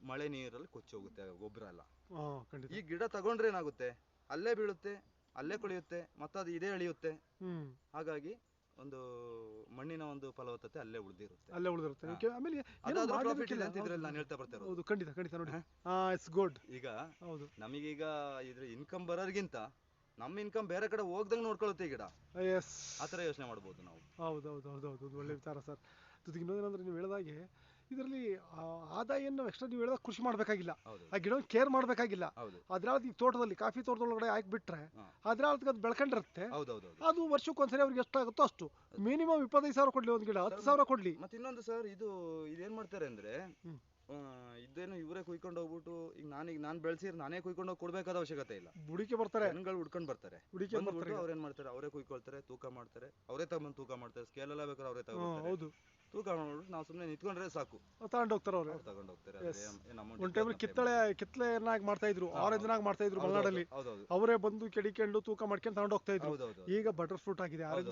ಮಳೆ ನೀರಲ್ಲಿ ಕೊಚ್ಚಿ ಹೋಗುತ್ತೆ ಆ ಗೊಬ್ಬರ ಎಲ್ಲ. ಹಾ ಖಂಡಿತ. ಈ ಗಿಡ ತಗೊಂಡ್ರೆ ಏನಾಗುತ್ತೆ? ಅಲ್ಲೇ ಬೀಳುತ್ತೆ ಅಲ್ಲೇ ಕೊಳೆಯುತ್ತೆ ಮತ್ತದು ಇದೇ ಅಳಿಯುತ್ತೆ ಹ್ಮ್. ಹಾಗಾಗಿ ಒಂದು ಮಣ್ಣಿನ ಒಂದು ಫಲವತ್ತತೆ ಅಲ್ಲೇ ಉಳಿದಿರುತ್ತೆ. ಅಲ್ಲೇ ಉಳಿದಿರುತ್ತೆ. ಆಮೇಲೆ ಏನೋ ಅದಾದ್ರೂ. ಇದೆ ಅಂತ ಇದ್ರಲ್ಲಿ. ನಾನು ಹೇಳ್ತಾ ಬರ್ತಾ ಇರೋದು ಹೌದು ಖಂಡಿತ ಖಂಡಿತ ನೋಡಿ. ಇಟ್ಸ್ ಗುಡ್ ಈಗ ಹೌದು. ನಮಗೀಗ ಇದ್ರ ಇನ್ಕಮ್ ಬರೋರ್ಗಿಂತ ನಮ್ಮ ಇನ್ಕಮ್ ಬೇರೆ ಕಡೆ ಹೋಗ್ದಂಗ್ ನೋಡ್ಕೊಳುತ್ತೆ ಈ ಗಿಡ. ಎಸ್ ಆ ಥರ ಯೋಚನೆ ಮಾಡ್ಬೋದು ನಾವು. ಹೌದು ಹೌದು ಹೌದು ಹೌದು. ಒಳ್ಳೆ ವಿಚಾರ ಸರ್. ಜೊತೆಗೆ ಇನ್ನೊಂದೇನಂದ್ರೆ ನೀವು ಹೇಳಿದಾಗೆ ಇದರಲ್ಲಿ ಆದಾಯನ್ನು ಎಕ್ಸ್ಟ್ರಾ ನೀವು ಹೇಳಿದಾಗ ಕೃಷಿ ಮಾಡಬೇಕಾಗಿಲ್ಲ. ಆ ಗಿಡವನ್ನು ಕೇರ್ ಮಾಡಬೇಕಾಗಿಲ್ಲ. ಅದ್ರ ಈ ತೋಟದಲ್ಲಿ ಕಾಫಿ ತೋಟದೊಳಗಡೆ ಹಾಕ್ಬಿಟ್ರೆ ಅದ್ರ ಅದು ಬೆಳ್ಕೊಂಡಿರುತ್ತೆ. ಅದು ವರ್ಷಕ್ಕೊಂದ್ಸರಿ ಅವ್ರಿಗೆ ಎಷ್ಟಾಗುತ್ತೋ ಅಷ್ಟು. ಮಿನಿಮಮ್ ಇಪ್ಪತ್ತೈದು ಸಾವಿರ ಕೊಡ್ಲಿ ಒಂದು ಗಿಡ ಹತ್ತು ಸಾವಿರ ಕೊಡ್ಲಿ. ಮತ್ತೆ ಇನ್ನೊಂದು ಸರ್ ಇದು ಇದೇನ್ ಮಾಡ್ತಾರೆ ಅಂದ್ರೆ ಇದೇನು ಇವರೇ ಕುಯ್ಕೊಂಡು ಹೋಗ್ಬಿಟ್ಟು ಈಗ ನಾನೀಗ ನಾನು ಬೆಳೆಸಿದ್ರೆ ನಾನೇ ಕುಯ್ಕೊಂಡು ಹೋಗಿ ಕೊಡ್ಬೇಕಾದ ಅವಶ್ಯಕತೆ ಇಲ್ಲ. ಹುಡುಕಿ ಬರ್ತಾರೆ. ಹೆಣ್ಗಳು ಹುಡ್ಕೊಂಡು ಬರ್ತಾರೆ. ಹುಡುಕಿ ಬರ್ತಾರೆ. ಅವ್ರೇನ್ ಮಾಡ್ತಾರೆ? ಅವರೇ ಕುಯ್ಕೊಳ್ತಾರೆ ತೂಕ ಮಾಡ್ತಾರೆ. ಅವರೇ ತಗೊಂಡ್ ತೂಕ ಮಾಡ್ತಾರೆ. ಸ್ಕೇಲ್ ಎಲ್ಲ ಬೇಕಾದ್ರೆ ಅವರೇ ತಗೊಂಡು ತೂಕ ಮಾಡ್ಬಿಟ್ಟು ನಾವು ಸುಮ್ಮನೆ ನಿಂತ್ಕೊಂಡ್ರೆ ಸಾಕು. ತಗೊಂಡ್ ಹೋಗ್ತಾರೆ ಅವ್ರು. ತಗೊಂಡ್ ಹೋಗ್ತಾರೆ. ಕಿತ್ತಳೆ ಏನು ಒಂದು ಕಿತ್ತಳೆ ಕಿತ್ತಳೆಯನ್ನಾಗಿ ಮಾಡ್ತಾ ಇದ್ರು. ಆರೆಂಜ್ನಾಗಿ ಮಾಡ್ತಾ ಇದ್ರು ಮಲೆನಾಡಲ್ಲಿ. ಅವರೇ ಬಂದು ಕೆಡಿಕೊಂಡು ತೂಕ ಮಾಡ್ಕೊಂಡು ತಗೊಂಡು ಹೋಗ್ತಾ ಇದ್ರು. ಈಗ ಬಟರ್ ಫ್ರೂಟ್ ಆಗಿದೆ. ಆರೆಂಜ್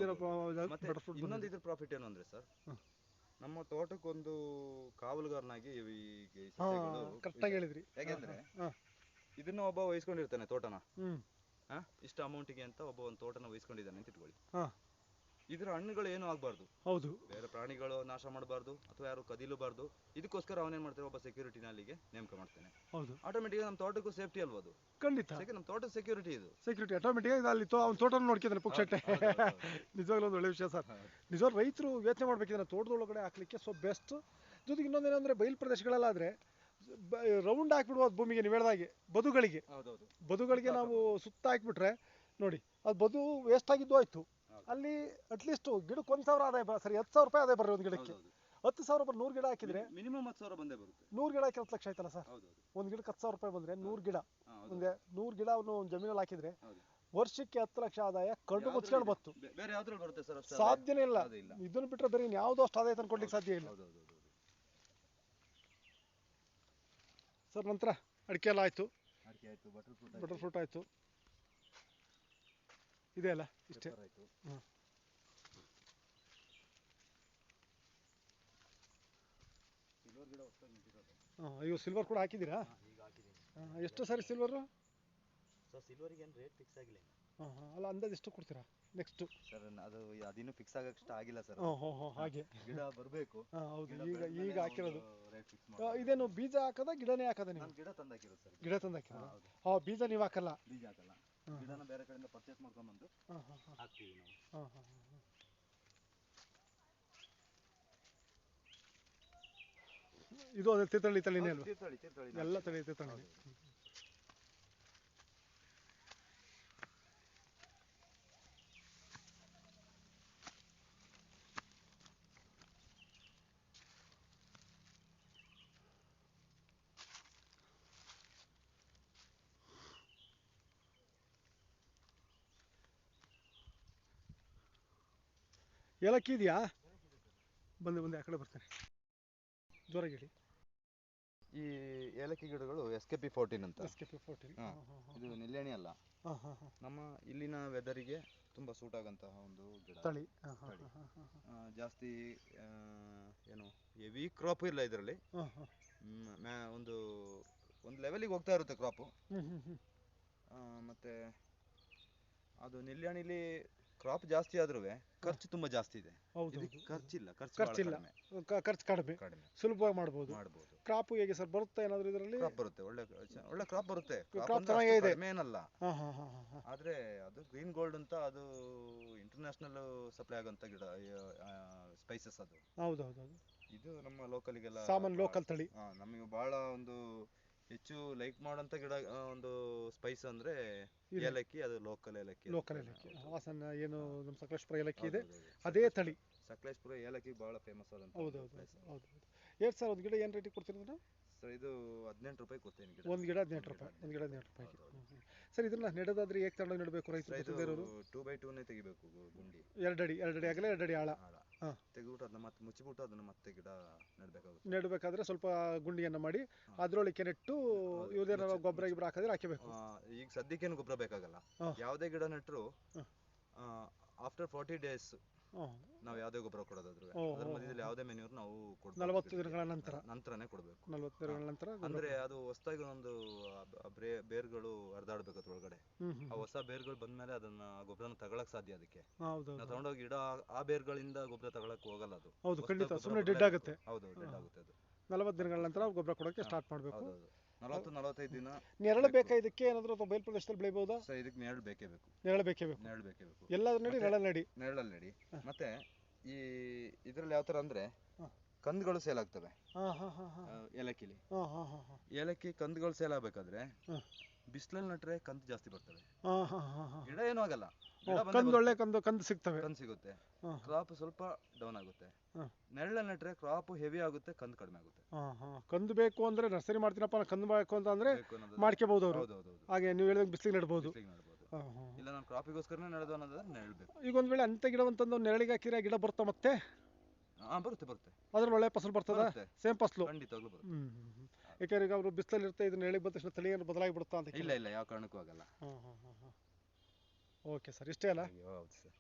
ಬಟರ್ ಫ್ರೂಟ್ ಇನ್ನೊಂದು ಇದ್ರ ಪ್ರಾಫಿಟ್ ಏನು ಅಂದ್ರೆ ಸರ್. ನಮ್ಮ ತೋಟಕ್ಕೊಂದು ಕಾವಲುಗಾರನಾಗಿ ಈ ಈ ಹಾ ಸಸ್ಯಗಳು ಕರೆಕ್ಟಾಗಿ ಹೇಳಿದ್ರಿ. ಯಾಕೆಂದ್ರೆ ಹಾ ಇದನ್ನ ಒಬ್ಬ ವಹಿಸ್ಕೊಂಡಿರ್ತಾನೆ ತೋಟನ. ಹ್ಮ್. ಹಾ ಇಷ್ಟು ಅಮೌಂಟಿಗೆ ಅಂತ ಒಬ್ಬ ಒಂದು ತೋಟನ ವಹಿಸ್ಕೊಂಡಿದ್ದಾನೆ ಅಂತ ಇಟ್ಕೊಳ್ಳಿ. ಹಾ. ಇದ್ರ ಹಣ್ಣುಗಳು ಏನು ಆಗ್ಬಾರ್ದು. ಹೌದು. ಬೇರೆ ಪ್ರಾಣಿಗಳು ನಾಶ ಮಾಡಬಾರ್ದು ಅಥವಾ ಯಾರು ಕದಿಲಬಾರ್ದು. ಇದಕ್ಕೋಸ್ಕರ ಅವನೇನ್ ಮಾಡ್ತಾರೆ ಒಬ್ಬ ಸೆಕ್ಯೂರಿಟಿನ ಅಲ್ಲಿಗೆ ನೇಮಕ ಮಾಡ್ತಾನೆ. ಹೌದು. ಆಟೋಮೆಟಿಕ್ ನಮ್ಮ ತೋಟಕ್ಕೂ ಸೇಫ್ಟಿ ಅಲ್ವಾ ಅದು? ಖಂಡಿತ. ಯಾಕೆ ನಮ್ಮ ತೋಟದ ಸೆಕ್ಯೂರಿಟಿ ಇದು. ಸೆಕ್ಯೂರಿಟಿ ಆಟೋಮೆಟಿಕ್ ಅಲ್ಲಿ ತೋ ಅವ್ನ ತೋಟ ನೋಡ್ಕಿದ್ದಾನೆ ಪುಕ್ಷಟ್ಟೆ. ನಿಜವಾಗ್ಲೂ ಒಂದು ಒಳ್ಳೆ ವಿಷಯ ಸರ್. ನಿಜವಾಗ್ಲೂ ರೈತರು ಯೋಚನೆ ಮಾಡ್ಬೇಕಿದ್ರೆ ತೋಟದೊಳಗಡೆ ಹಾಕ್ಲಿಕ್ಕೆ ಸೊ ಬೆಸ್ಟ್ ಜೊತೆಗೆ ಇನ್ನೊಂದೇನಂದ್ರೆ ಬಯಲು ಪ್ರದೇಶಗಳಲ್ಲಾದ್ರೆ ರೌಂಡ್ ಹಾಕ್ಬಿಡುವ ಭೂಮಿಗೆ ನೀವು ಹೇಳ್ದಾಗೆ ಬದುಗಳಿಗೆ. ಬದುಗಳಿಗೆ ನಾವು ಸುತ್ತ ಹಾಕ್ಬಿಟ್ರೆ ನೋಡಿ ಅದು ಬದು ವೇಸ್ಟ್ ಆಗಿದ್ದು ಆಯ್ತು. ಅಲ್ಲಿ ಅಟ್ಲೀಸ್ಟ್ ಗಿಡಕ್ಕೆ ಒಂದು ಸಾವಿರ ಆದಾಯ ಬ- ಸರಿ ಹತ್ತು ಸಾವಿರ ರೂಪಾಯಿ ಆದಾಯ ಬರ್ರಿ ಒಂದು ಗಿಡಕ್ಕೆ. ಹೌದೌದು. ಹತ್ತು ಸಾವಿರ ರೂಪಾಯಿ ನೂರು ಗಿಡ ಹಾಕಿದ್ರೆ ಮಿನಿಮಮ್ ಹತ್ತು ಸಾವಿರ ಬಂದೇ ಬರುತ್ತೆ. ನೂರು ಗಿಡ ಹಾಕಿ ಹತ್ತು ಲಕ್ಷ ಆಯ್ತಲ್ಲ ಸರ್? ಹೌದೌದು. ಒಂದು ಗಿಡಕ್ಕೆ ಹತ್ತು ಸಾವಿರ ರೂಪಾಯಿ ಬಂದ್ರೆ ನೂರು ಗಿಡ. ಮುಂದೆ ಹೌದು. ಒಂದೇ ನೂರು ಗಿಡ ಅವನು ಜಮೀನಲ್ಲಿ ಹಾಕಿದ್ರೆ ಹೌದು. ವರ್ಷಕ್ಕೆ ಹತ್ತು ಲಕ್ಷ ಆದಾಯ ಕಣ್ಣು ಯಾವ್ದ್ರಲ್ಲಿ ಮುಚ್ಕೊಂಡು ಬತ್ತು. ಬೆ- ಬೇರೆ ಯಾವ್ದ್ರಲ್ಲಿ ಬರುತ್ತೆ ಸರ್ ಅಷ್ಟು ಸಾಧ್ಯನೇ ಇಲ್ಲ. ಅದು ಇಲ್ಲ. ಇದನ್ನು ಬಿಟ್ಟರೆ ಬೇರೆ ಯಾವುದೋ ಅಷ್ಟು ಆದಾಯ ತಂದ್ಕೊಡ್ಲಿಕ್ಕೆ ಸಾಧ್ಯ ಇಲ್ಲ. ಹೌದೌದು ಸರ್ ನಂತರ ಅಡಿಕೆ ಎಲ್ಲ ಆಯ್ತು. ಅಡಿಕೆ ಆಯ್ತು ಬಟರ್ ಫ್ರೂಟ್ ಬಟರ್ ಫ್ರೂಟ್ ಆಯ್ತು. ಇದೆ ಅಲ್ಲ? ಇಷ್ಟೇ. ಹಾಂ ಅಯ್ಯೋ ಸಿಲ್ವರ್ ಕೂಡ ಹಾಕಿದ್ದೀರಾ? ಹಾಂ ಎಷ್ಟು ಸರಿ ಸಿಲ್ವರು ಸಿಲ್ವರಿಗೆ ಏನು ರೇಟ್ ಫಿಕ್ಸ್ ಆಗಿಲ್ಲ ಇನ್ನು. ಹಾಂ ಹಾಂ ಅಲ್ಲ ಅಂದಾಜು ಎಷ್ಟು ಕೊಡ್ತೀರಾ? ನೆಕ್ಸ್ಟು ಸರ್ ಅದು ಅದಿನ್ನೂ ಫಿಕ್ಸ್ ಆಗಕ್ಕೆ ಆಗಿಲ್ಲ ಸರ್ ಹಾಂ ಹಾಂ ಹಾಂ ಹಾಗೆ. ಗಿಡ ಬರಬೇಕು. ಹಾಂ ಹೌದು ಈಗ ಈಗ ಹಾಕಿರೋದು. ರೇಟ್ ಫಿಕ್ಸ್ ಆ, ಇದೇನು ಬೀಜ ಹಾಕದ ಗಿಡನೇ ಹಾಕದ ನೀವು? ಗಿಡ ತಂದಾಕಿರೋದು ಸರ್ ಗಿಡ ತಂದಾಕಿರೋದು. ಹಾಂ ಬೀಜ ನೀವು ಹಾಕಲ್ಲ? ಬೀಜ ಹಾಕಲ್ಲ. ಗಿಡನ ಬೇರೆ ಕಡೆಯಿಂದ ಪರ್ಚೇಸ್ ಮಾಡ್ಕೊಂಡ್ಬಂದು ಹಾಕ್ತೀವಿ ನಾವು. ಇದು ಅದೇ ತೀರ್ಥಹಳ್ಳಿ ತಳಿನೇ ಅಲ್ವಾ? ತೀರ್ಥಹಳ್ಳಿ ತೀರ್ಥಹಳ್ಳಿ ಎಲ್ಲ ತಳಿ ತೀರ್ಥಹಳ್ಳಿ. ಏಲಕ್ಕಿ ಇದೆಯಾ ಬಂದು ಬಂದು ಆ ಕಡೆ ಬರ್ತೇನೆ. ಜೋರಾಗಿ ಹೇಳಿ. ಈ ಏಲಕ್ಕಿ ಗಿಡಗಳು ಎಸ್ ಕೆ ಪಿ ಫೋರ್ಟೀನ್ ಅಂತ. ಎಸ್ ಕೆ ಪಿ ಫೋರ್ಟೀನ್ ಹಾ. ಇದು ನಿಲ್ಲೆಣಿ ಅಲ್ಲ. ಹಾಂ ಹಾಂ ಹಾಂ. ನಮ್ಮ ಇಲ್ಲಿನ ವೆದರಿಗೆ ತುಂಬ ಸೂಟ್ ಆಗಂತಹ ಒಂದು ಗಿಡ. ತಳಿ. ಹಾಂ ಹಾಂ ತಳಿ. ಹಾಂ ಹಾಂ ಆ, ಜಾಸ್ತಿ ಆ, ಏನು ಹೆವಿ ಕ್ರಾಪ್ ಇಲ್ಲ ಇದರಲ್ಲಿ. ಹಾಂ ಹಾಂ. ಒಂದು ಒಂದು ಲೆವೆಲಿಗೆ ಹೋಗ್ತಾ ಇರುತ್ತೆ ಕ್ರಾಪು ಹ್ಞೂ ಹ್ಞೂ ಹ್ಞೂ ಮತ್ತೆ ಅದು ನೆಲ್ಯಾಣಿಲಿ ಕ್ರಾಪ್ ಜಾಸ್ತಿ ಆದ್ರೂ ಖರ್ಚು ತುಂಬಾ ಜಾಸ್ತಿ ಇದೆ. ಹೌದು ಇದಕ್ಕೆ ಖರ್ಚಿಲ್ಲ ಖರ್ಚು ಖರ್ಚಿಲ್ಲ. ಕಡಿಮೆ. ಕ- ಖರ್ಚು ಕಡಿಮೆ. ಕಡಿಮೆ. ಸುಲಭವಾಗಿ ಮಾಡ್ಬೋದು. ಮಾಡ್ಬೋದು. ಕ್ರಾಪು ಹೇಗೆ ಸರ್ ಬರುತ್ತೆ ಏನಾದ್ರು ಇದರಲ್ಲಿ? ಕ್ರಾಪ್ ಬರುತ್ತೆ ಒಳ್ಳೆ ಚ- ಒಳ್ಳೆ ಕ್ರಾಪ್ ಬರುತ್ತೆ. ಕ್ರಾಪ್ crop ಚೆನ್ನಾಗೇ ಇದೆ. ಕಡಿಮೆ ಏನಲ್ಲ. ಹಾಂ ಹಾಂ ಹಾಂ ಹಾಂ ಹಾಂ. ಆದ್ರೆ ಅದು ಗ್ರೀನ್ ಗೋಲ್ಡ್ ಅಂತ ಅದು ಇಂಟರ್ನ್ಯಾಷನಲ್ ಸಪ್ಲೈ ಆಗುವಂತ ಗಿಡ ಸ್ಪೈಸಸ್ ಅದು. ಹೌದು ಹೌದು ಹೌದು. ಇದು ನಮ್ಮ ಲೋಕಲಿಗೆಲ್ಲ ಸಾಮಾನ್ಯ ಲೋಕಲ್ ತಳಿ. ನಮಗೆ ಬಹಳ ಒಂದು ಹೆಚ್ಚು ಲೈಕ್ ಮಾಡೋಂಥ ಗಿಡ ಒಂದು ಸ್ಪೈಸ್ ಅಂದ್ರೆ. ಏಲಕ್ಕಿ ಅದು ಲೋಕಲ್ ಏಲಕ್ಕಿ ಲೋಕಲ್ ಏಲಕ್ಕಿ. ಹಾಸನ ಏನು ನಮ್ಮ ಸಕಲೇಶ್ಪುರ ಏಲಕ್ಕಿ ಇದೆ. ಅದೇ ತಳಿ. ಸಕಲೇಶ್ಪುರ ಏಲಕ್ಕಿ ಬಹಳ ಫೇಮಸ್ ಆದಂತ ಹೌದು ಹೌದು ಹೌದು ಎಷ್ಟು ಸರ್ ಒಂದು ಗಿಡ ಏನು ರೇಟಿಗೆ ಕೊಡ್ತೀರಾ ಸರ್ ಇದು ಹದಿನೆಂಟು ರೂಪಾಯಿ ಕೊಡ್ತೀನಿ ಗಿಡ. ಒಂದು ಗಿಡ ಹದಿನೆಂಟು ರೂಪಾಯಿ ಒಂದು ಗಿಡ ಹದಿನೆಂಟು ರೂಪಾಯಿ. ಸರ್ ಇದನ್ನ ನೆಡೋದಾದ್ರೆ ಹೇಗೆ ತಗೊಂಡು ನೆಡಬೇಕು ರೈತರು ಟೂ ಬೈ ಟೂನೇ ತೆಗಿಬೇಕು ಗುಂಡಿ. ಎರಡು ಅಡಿ ಎರಡು ಅಡಿ ಆಗಲೇ ಎರಡು ಅಡಿ ಆಳ. ಆಳ. ಹಾ. ತೆಗೆದ್ಬಿಟ್ಟು ಅದನ್ನ ಮತ್ತೆ ಮುಚ್ಚಿಬಿಟ್ಟು ಅದನ್ನ ಮತ್ತೆ ಗಿಡ ನೆಡಬೇಕಾಗುತ್ತೆ ನೆಡಬೇಕಾದ್ರೆ ಸ್ವಲ್ಪ ಗುಂಡಿಯನ್ನು ಮಾಡಿ ಅದ್ರೊಳಗೆ ನೆಟ್ಟು ಹೌದು, ಗೊಬ್ಬರ ಗಿಬ್ಬರ ಹಾಕಿದ್ರೆ ಹಾಕಬೇಕು ಆ, ಈಗ ಸದ್ಯಕ್ಕೇನು ಗೊಬ್ಬರ ಬೇಕಾಗಲ್ಲ ಹಾ. ಯಾವುದೇ ಗಿಡ ನೆಟ್ಟರು. ಆಫ್ಟರ್ ಫಾರ್ಟಿ ಡೇಸ್ ನಾವು ಯಾವುದೇ ಗೊಬ್ಬರ ಕೊಡೋದಾದ್ರೆ ಅದ್ರ ಮಧ್ಯದಲ್ಲಿ. ಯಾವುದೇ ಮೆನ್ಯೂರ್ ನಾವು ನಲವತ್ತು ದಿನಗಳ ನಂತರ. ನಂತರನೇ ಕೊಡಬೇಕು. ನಲ್ವತ್ತು ದಿನಗಳ ನಂತರ ಅಂದ್ರೆ ಅದು ಹೊಸದಾಗಿ ಒಂದು ಬೇರ್ಗಳು ಹರಿದಾಡ್ಬೇಕು ಅದ್ರೊಳಗಡೆ. ಆ ಹೊಸ ಬೇರ್ಗಳು ಬಂದ್ಮೇಲೆ ಅದನ್ನ ಗೊಬ್ಬರನ ತಗೊಳಕ್ ಸಾಧ್ಯ ಅದಕ್ಕೆ. ಹೌದು ನಾವು ತಗೊಂಡೋಗಿ ಗಿಡ ಆ ಬೇರ್ಗಳಿಂದ ಗೊಬ್ಬರ ತಗೊಳಕ್ ಹೋಗಲ್ಲ ಅದು. ಹೌದು ಖಂಡಿತ. ಸುಮ್ಮನೆ. ಡೆಡ್ ಆಗುತ್ತೆ. ಹೌದು ಡೆಡ್ ಆಗುತ್ತೆ ಅದು. ನಲವತ್ತು ದಿನಗಳ ನಂತರ ಗೊಬ್ಬರ ಕೊಡೋಕೆ ಸ್ಟಾರ್ಟ್ ಮಾಡಬೇಕು. ನಲವತ್ತು ನಲವತ್ತೈದು ದಿನ ನೆರಳು ಬೇಕಾ. ಇದಕ್ಕೆ? ಏನಾದರೂ ಅಥವಾ ಬಯಲು ಪ್ರದೇಶದಲ್ಲಿ ಬೆಳಿಬೋದಾ? ಸರ್ ಇದಕ್ಕೆ ನೆರಳು ಬೇಕೇ ಬೇಕು. ನೆರಳು ಬೇಕೇ ಬೇಕು. ನೆರಳು ಬೇಕೇ ಬೇಕು. ಎಲ್ಲಾದ್ರೂ ನಡಿ ನೆರಳು ನಡಿ. ನೆರಳಲ್ಲಿ ನಡಿ. ಮತ್ತೆ ಈ ಇದರಲ್ಲಿ ಯಾವ ತರ ಅಂದ್ರೆ ಕಂದ್ಗಳು ಸೇಲ್ ಆಗ್ತವೆ. ಏಲಕ್ಕಿಲಿ. ಏಲಕ್ಕಿ ಕಂದ್ಗಳು ಸೇಲ್ ಆಗ್ಬೇಕಾದ್ರೆ. ಬಿಸಿಲಲ್ಲಿ ನಟ್ರೆ ಕಂದು ಜಾಸ್ತಿ ಬರ್ತವೆ. ಗಿಡ ಏನೂ ಆಗಲ್ಲ. ಕಂದು ಒಳ್ಳೆ ಕಂದು ಕಂದು ಸಿಗ್ತವೆ. ಕಂದು ಸಿಗುತ್ತೆ. ಕ್ರಾಪ್ ಸ್ವಲ್ಪ ಡೌನ್ ಆಗುತ್ತೆ. ನೆರಳ ನೆಟ್ರೆ ಕ್ರಾಪ್ ಹೆವಿ ಆಗುತ್ತೆ ಕಂದು ಕಡಿಮೆ ಆಗುತ್ತೆ. ಕಂದು ಬೇಕು ಅಂದ್ರೆ ನರ್ಸರಿ ಮಾಡ್ತೀನಪ್ಪ ಕಂದು ಬೇಕು ಅಂತ ಅಂದ್ರೆ ಬೇಕು ಮಾಡ್ಕೋಬೋದು ಅವರು. ಹಾಗೆ ನೀವು ಹೇಳಿದಂಗೆ ಬಿಸಿಲಿಗೆ ನೆಡ್ಬೋದು. ಇಲ್ಲ ನಾನು ಕ್ರಾಪಿಗೋಸ್ಕರನೇ ನೆಡೋದು ಅನ್ನೋದಾದ್ರೆ ನೆರಳ್ಬೇಕು ಈಗ ಒಂದ್ ವೇಳೆ ಅಂತ ಗಿಡ ಅಂತಂದು ನೆರಳಿಗೆ ಹಾಕಿದ್ರೆ ಗಿಡ ಬರುತ್ತಾ ಮತ್ತೆ? ಹಾ ಬರುತ್ತೆ ಬರುತ್ತೆ. ಅದ್ರ ಒಳ್ಳೆ ಫಸಲು ಬರ್ತದ? ಸೇಮ್ ಫಸಲು. ಖಂಡಿತವಾಗ್ಲೂ ಬರುತ್ತೆ. ಯಾಕಂದ್ರೆ ಈಗ ಅವರು ಬಿಸಿಲಲ್ಲಿ ಇರ್ತಾ ಇದನ್ನ ನೆರಳಿಗೆ ಬಂದ ತಕ್ಷಣ ತಳಿ ಏನು ಬದಲಾಗಿ ಬಿಡುತ್ತಾ ಅಂತ ಇಲ್ಲ ಇಲ್ಲ ಯಾವ ಕಾರಣಕ್ಕೂ ಆಗಲ್ಲ. ಓಕೆ ಸರ್ ಇಷ್ಟೇ ಅಲ್ಲ? ಹೌದು ಸರ್.